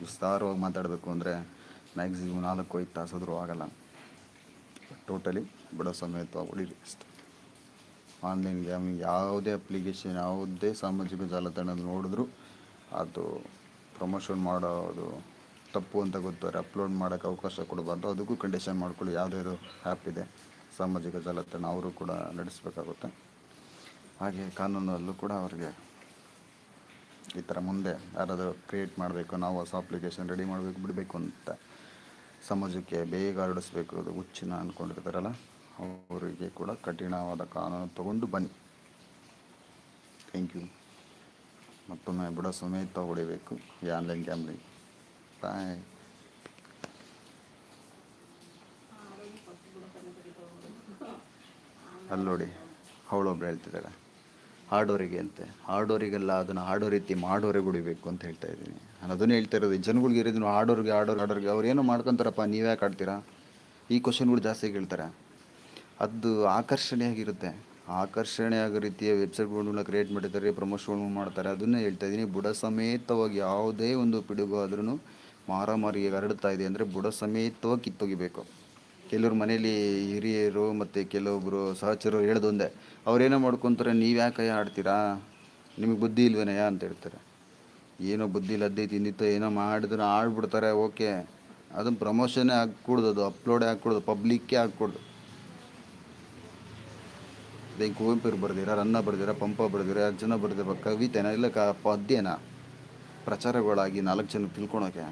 ವಿಸ್ತಾರವಾಗಿ ಮಾತಾಡಬೇಕು ಅಂದರೆ ಮ್ಯಾಕ್ಸಿಮಮ್ ನಾಲ್ಕು ಐದು ತಾಸಾದರೂ ಆಗಲ್ಲ. ಟೋಟಲಿ ಬಿಡೋ ಸಮೇತ ಹೊಡಿರಿ ಅಷ್ಟೆ. ಆನ್ಲೈನ್ ಗೇಮಿಂಗ್ ಯಾವುದೇ ಅಪ್ಲಿಕೇಶನ್ ಯಾವುದೇ ಸಾಮಾಜಿಕ ಜಾಲತಾಣದಲ್ಲಿ ನೋಡಿದ್ರು ಅದು ಪ್ರಮೋಷನ್ ಮಾಡೋದು ತಪ್ಪು ಅಂತ ಗೊತ್ತಾರೆ ಅಪ್ಲೋಡ್ ಮಾಡೋಕ್ಕೆ ಅವಕಾಶ ಕೊಡಬಾರ್ದು. ಅದಕ್ಕೂ ಕಂಡೀಷನ್ ಮಾಡ್ಕೊಳ್ಳಿ. ಯಾವುದೇ ಆ್ಯಪ್ ಇದೆ, ಸಾಮಾಜಿಕ ಜಾಲತಾಣ, ಅವರು ಕೂಡ ನಡೆಸಬೇಕಾಗುತ್ತೆ. ಹಾಗೆ ಕಾನೂನಲ್ಲೂ ಕೂಡ ಅವರಿಗೆ ಈ ಥರ ಮುಂದೆ ಯಾರಾದರೂ ಕ್ರಿಯೇಟ್ ಮಾಡಬೇಕು, ನಾವು ಹೊಸ ಅಪ್ಲಿಕೇಶನ್ ರೆಡಿ ಮಾಡಬೇಕು, ಬಿಡಬೇಕು ಅಂತ. ಸಮಾಜಕ್ಕೆ ಬೇಗ ಹರಡಿಸ್ಬೇಕು ಅದು ಹುಚ್ಚಿನ ಅಂದ್ಕೊಂಡಿರ್ತಾರಲ್ಲ ಅವರಿಗೆ ಕೂಡ ಕಠಿಣವಾದ ಕಾನೂನು ತಗೊಂಡು ಬನ್ನಿ. ಥ್ಯಾಂಕ್ ಯು ಮತ್ತೊಮ್ಮೆ ಬುಡ ಸಮೇತ ಹೊಡಿಬೇಕು. ಈ ಆನ್ಲೈನ್ ಗ್ಯಾಮ್ಲಿಂಗ್ ಬಾಯ್ ಅಲ್ಲಿ ನೋಡಿ ಅವಳೊಬ್ರು ಹೇಳ್ತಿದ್ದಾಳೆ. ಹಾಡೋರಿಗೆ ಅಂತೆ. ಹಾಡೋರಿಗೆಲ್ಲ ಅದನ್ನು ಹಾಡೋ ರೀತಿ ಮಾಡೋರಿಗೆ ಗುಡಿಬೇಕು ಅಂತ ಹೇಳ್ತಾ ಇದ್ದೀನಿ. ನಾನು ಅದನ್ನೇ ಹೇಳ್ತಾ ಇರೋದು ಜನಗಳಿಗೆ ಇರೋದು ಹಾಡೋರಿಗೆ ಹಾಡೋರು ಹಾಡೋರಿಗೆ. ಅವ್ರು ಏನೋ ಮಾಡ್ಕೊಂತಾರಪ್ಪ, ನೀವ್ಯಾಕೆ ಆಡ್ತೀರಾ ಈ ಕ್ವಶನ್ಗಳು ಜಾಸ್ತಿ ಕೇಳ್ತಾರೆ. ಅದು ಆಕರ್ಷಣೆಯಾಗಿರುತ್ತೆ. ಆಕರ್ಷಣೆ ಆಗೋ ರೀತಿಯ ವೆಬ್ಸೈಟ್ಗಳನ್ನ ಕ್ರಿಯೇಟ್ ಮಾಡಿದ್ದಾರೆ ಪ್ರಮೋಷನ್ಗಳು ಮಾಡ್ತಾರೆ, ಅದನ್ನೇ ಹೇಳ್ತಾ ಇದ್ದೀನಿ ಬುಡ ಸಮೇತವಾಗಿ ಯಾವುದೇ ಒಂದು ಪಿಡುಗು ಆದ್ರೂ ಮಾರಾಮಾರಿಗೆ ಹರಡ್ತಾ ಇದೆ ಅಂದರೆ ಬುಡ ಸಮೇತವಾಗಿ ಕಿತ್ತೊಗಿಬೇಕು. ಕೆಲವ್ರ ಮನೇಲಿ ಹಿರಿಯರು ಮತ್ತು ಕೆಲವೊಬ್ಬರು ಸಹಚರರು ಹೇಳ್ದೊಂದೇ, ಅವ್ರೇನೋ ಮಾಡ್ಕೊತಾರೆ, ನೀವು ಯಾಕೆ ಆಡ್ತೀರಾ? ನಿಮಗೆ ಬುದ್ಧಿ ಇಲ್ವೇನಯ್ಯ? ಅಂತ ಹೇಳ್ತಾರೆ. ಏನೋ ಬುದ್ಧಿ ಲದ್ದೆ ತಿಂದಿತ್ತು, ಏನೋ ಮಾಡಿದ್ರೆ ಆಡ್ಬಿಡ್ತಾರೆ, ಓಕೆ. ಅದನ್ನು ಪ್ರಮೋಷನೇ ಹಾಕ್ಕೊಡ್ದು ಅದು ಅಪ್ಲೋಡೇ ಹಾಕ್ಕೊಡ್ದು ಪಬ್ಲಿಕ್ಕೇ ಹಾಕ್ಕೊಡ್ದು ಅದೇ ಕುವೆಂಪುರು ಬರ್ದಿರ ರನ್ನ ಬರೆದಿರ ಪಂಪ ಬರೆದಿರ ಅರ್ಜುನ ಬರ್ದಿರ ಕವಿತೆನ ಇಲ್ಲ ಕ ಪದ್ಯನ ಪ್ರಚಾರಗಳಾಗಿ ನಾಲ್ಕು ಜನ ತಿಳ್ಕೊಳೋಕೆ.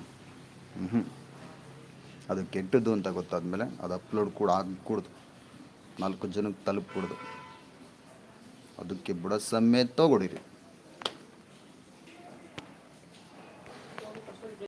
ಹ್ಞೂ ಅದು ಕೆಟ್ಟದ್ದು ಅಂತ ಗೊತ್ತಾದ್ಮೇಲೆ ಅದು ಅಪ್ಲೋಡ್ ಕೂಡ ಆಗಕೂಡ್ದು ನಾಲ್ಕು ಜನಕ್ಕೆ ತಲುಪಿಕೊಡ್ದು ಅದಕ್ಕೆ ಬುಡ ಸಮೇತ ಹೊಡೀರಿ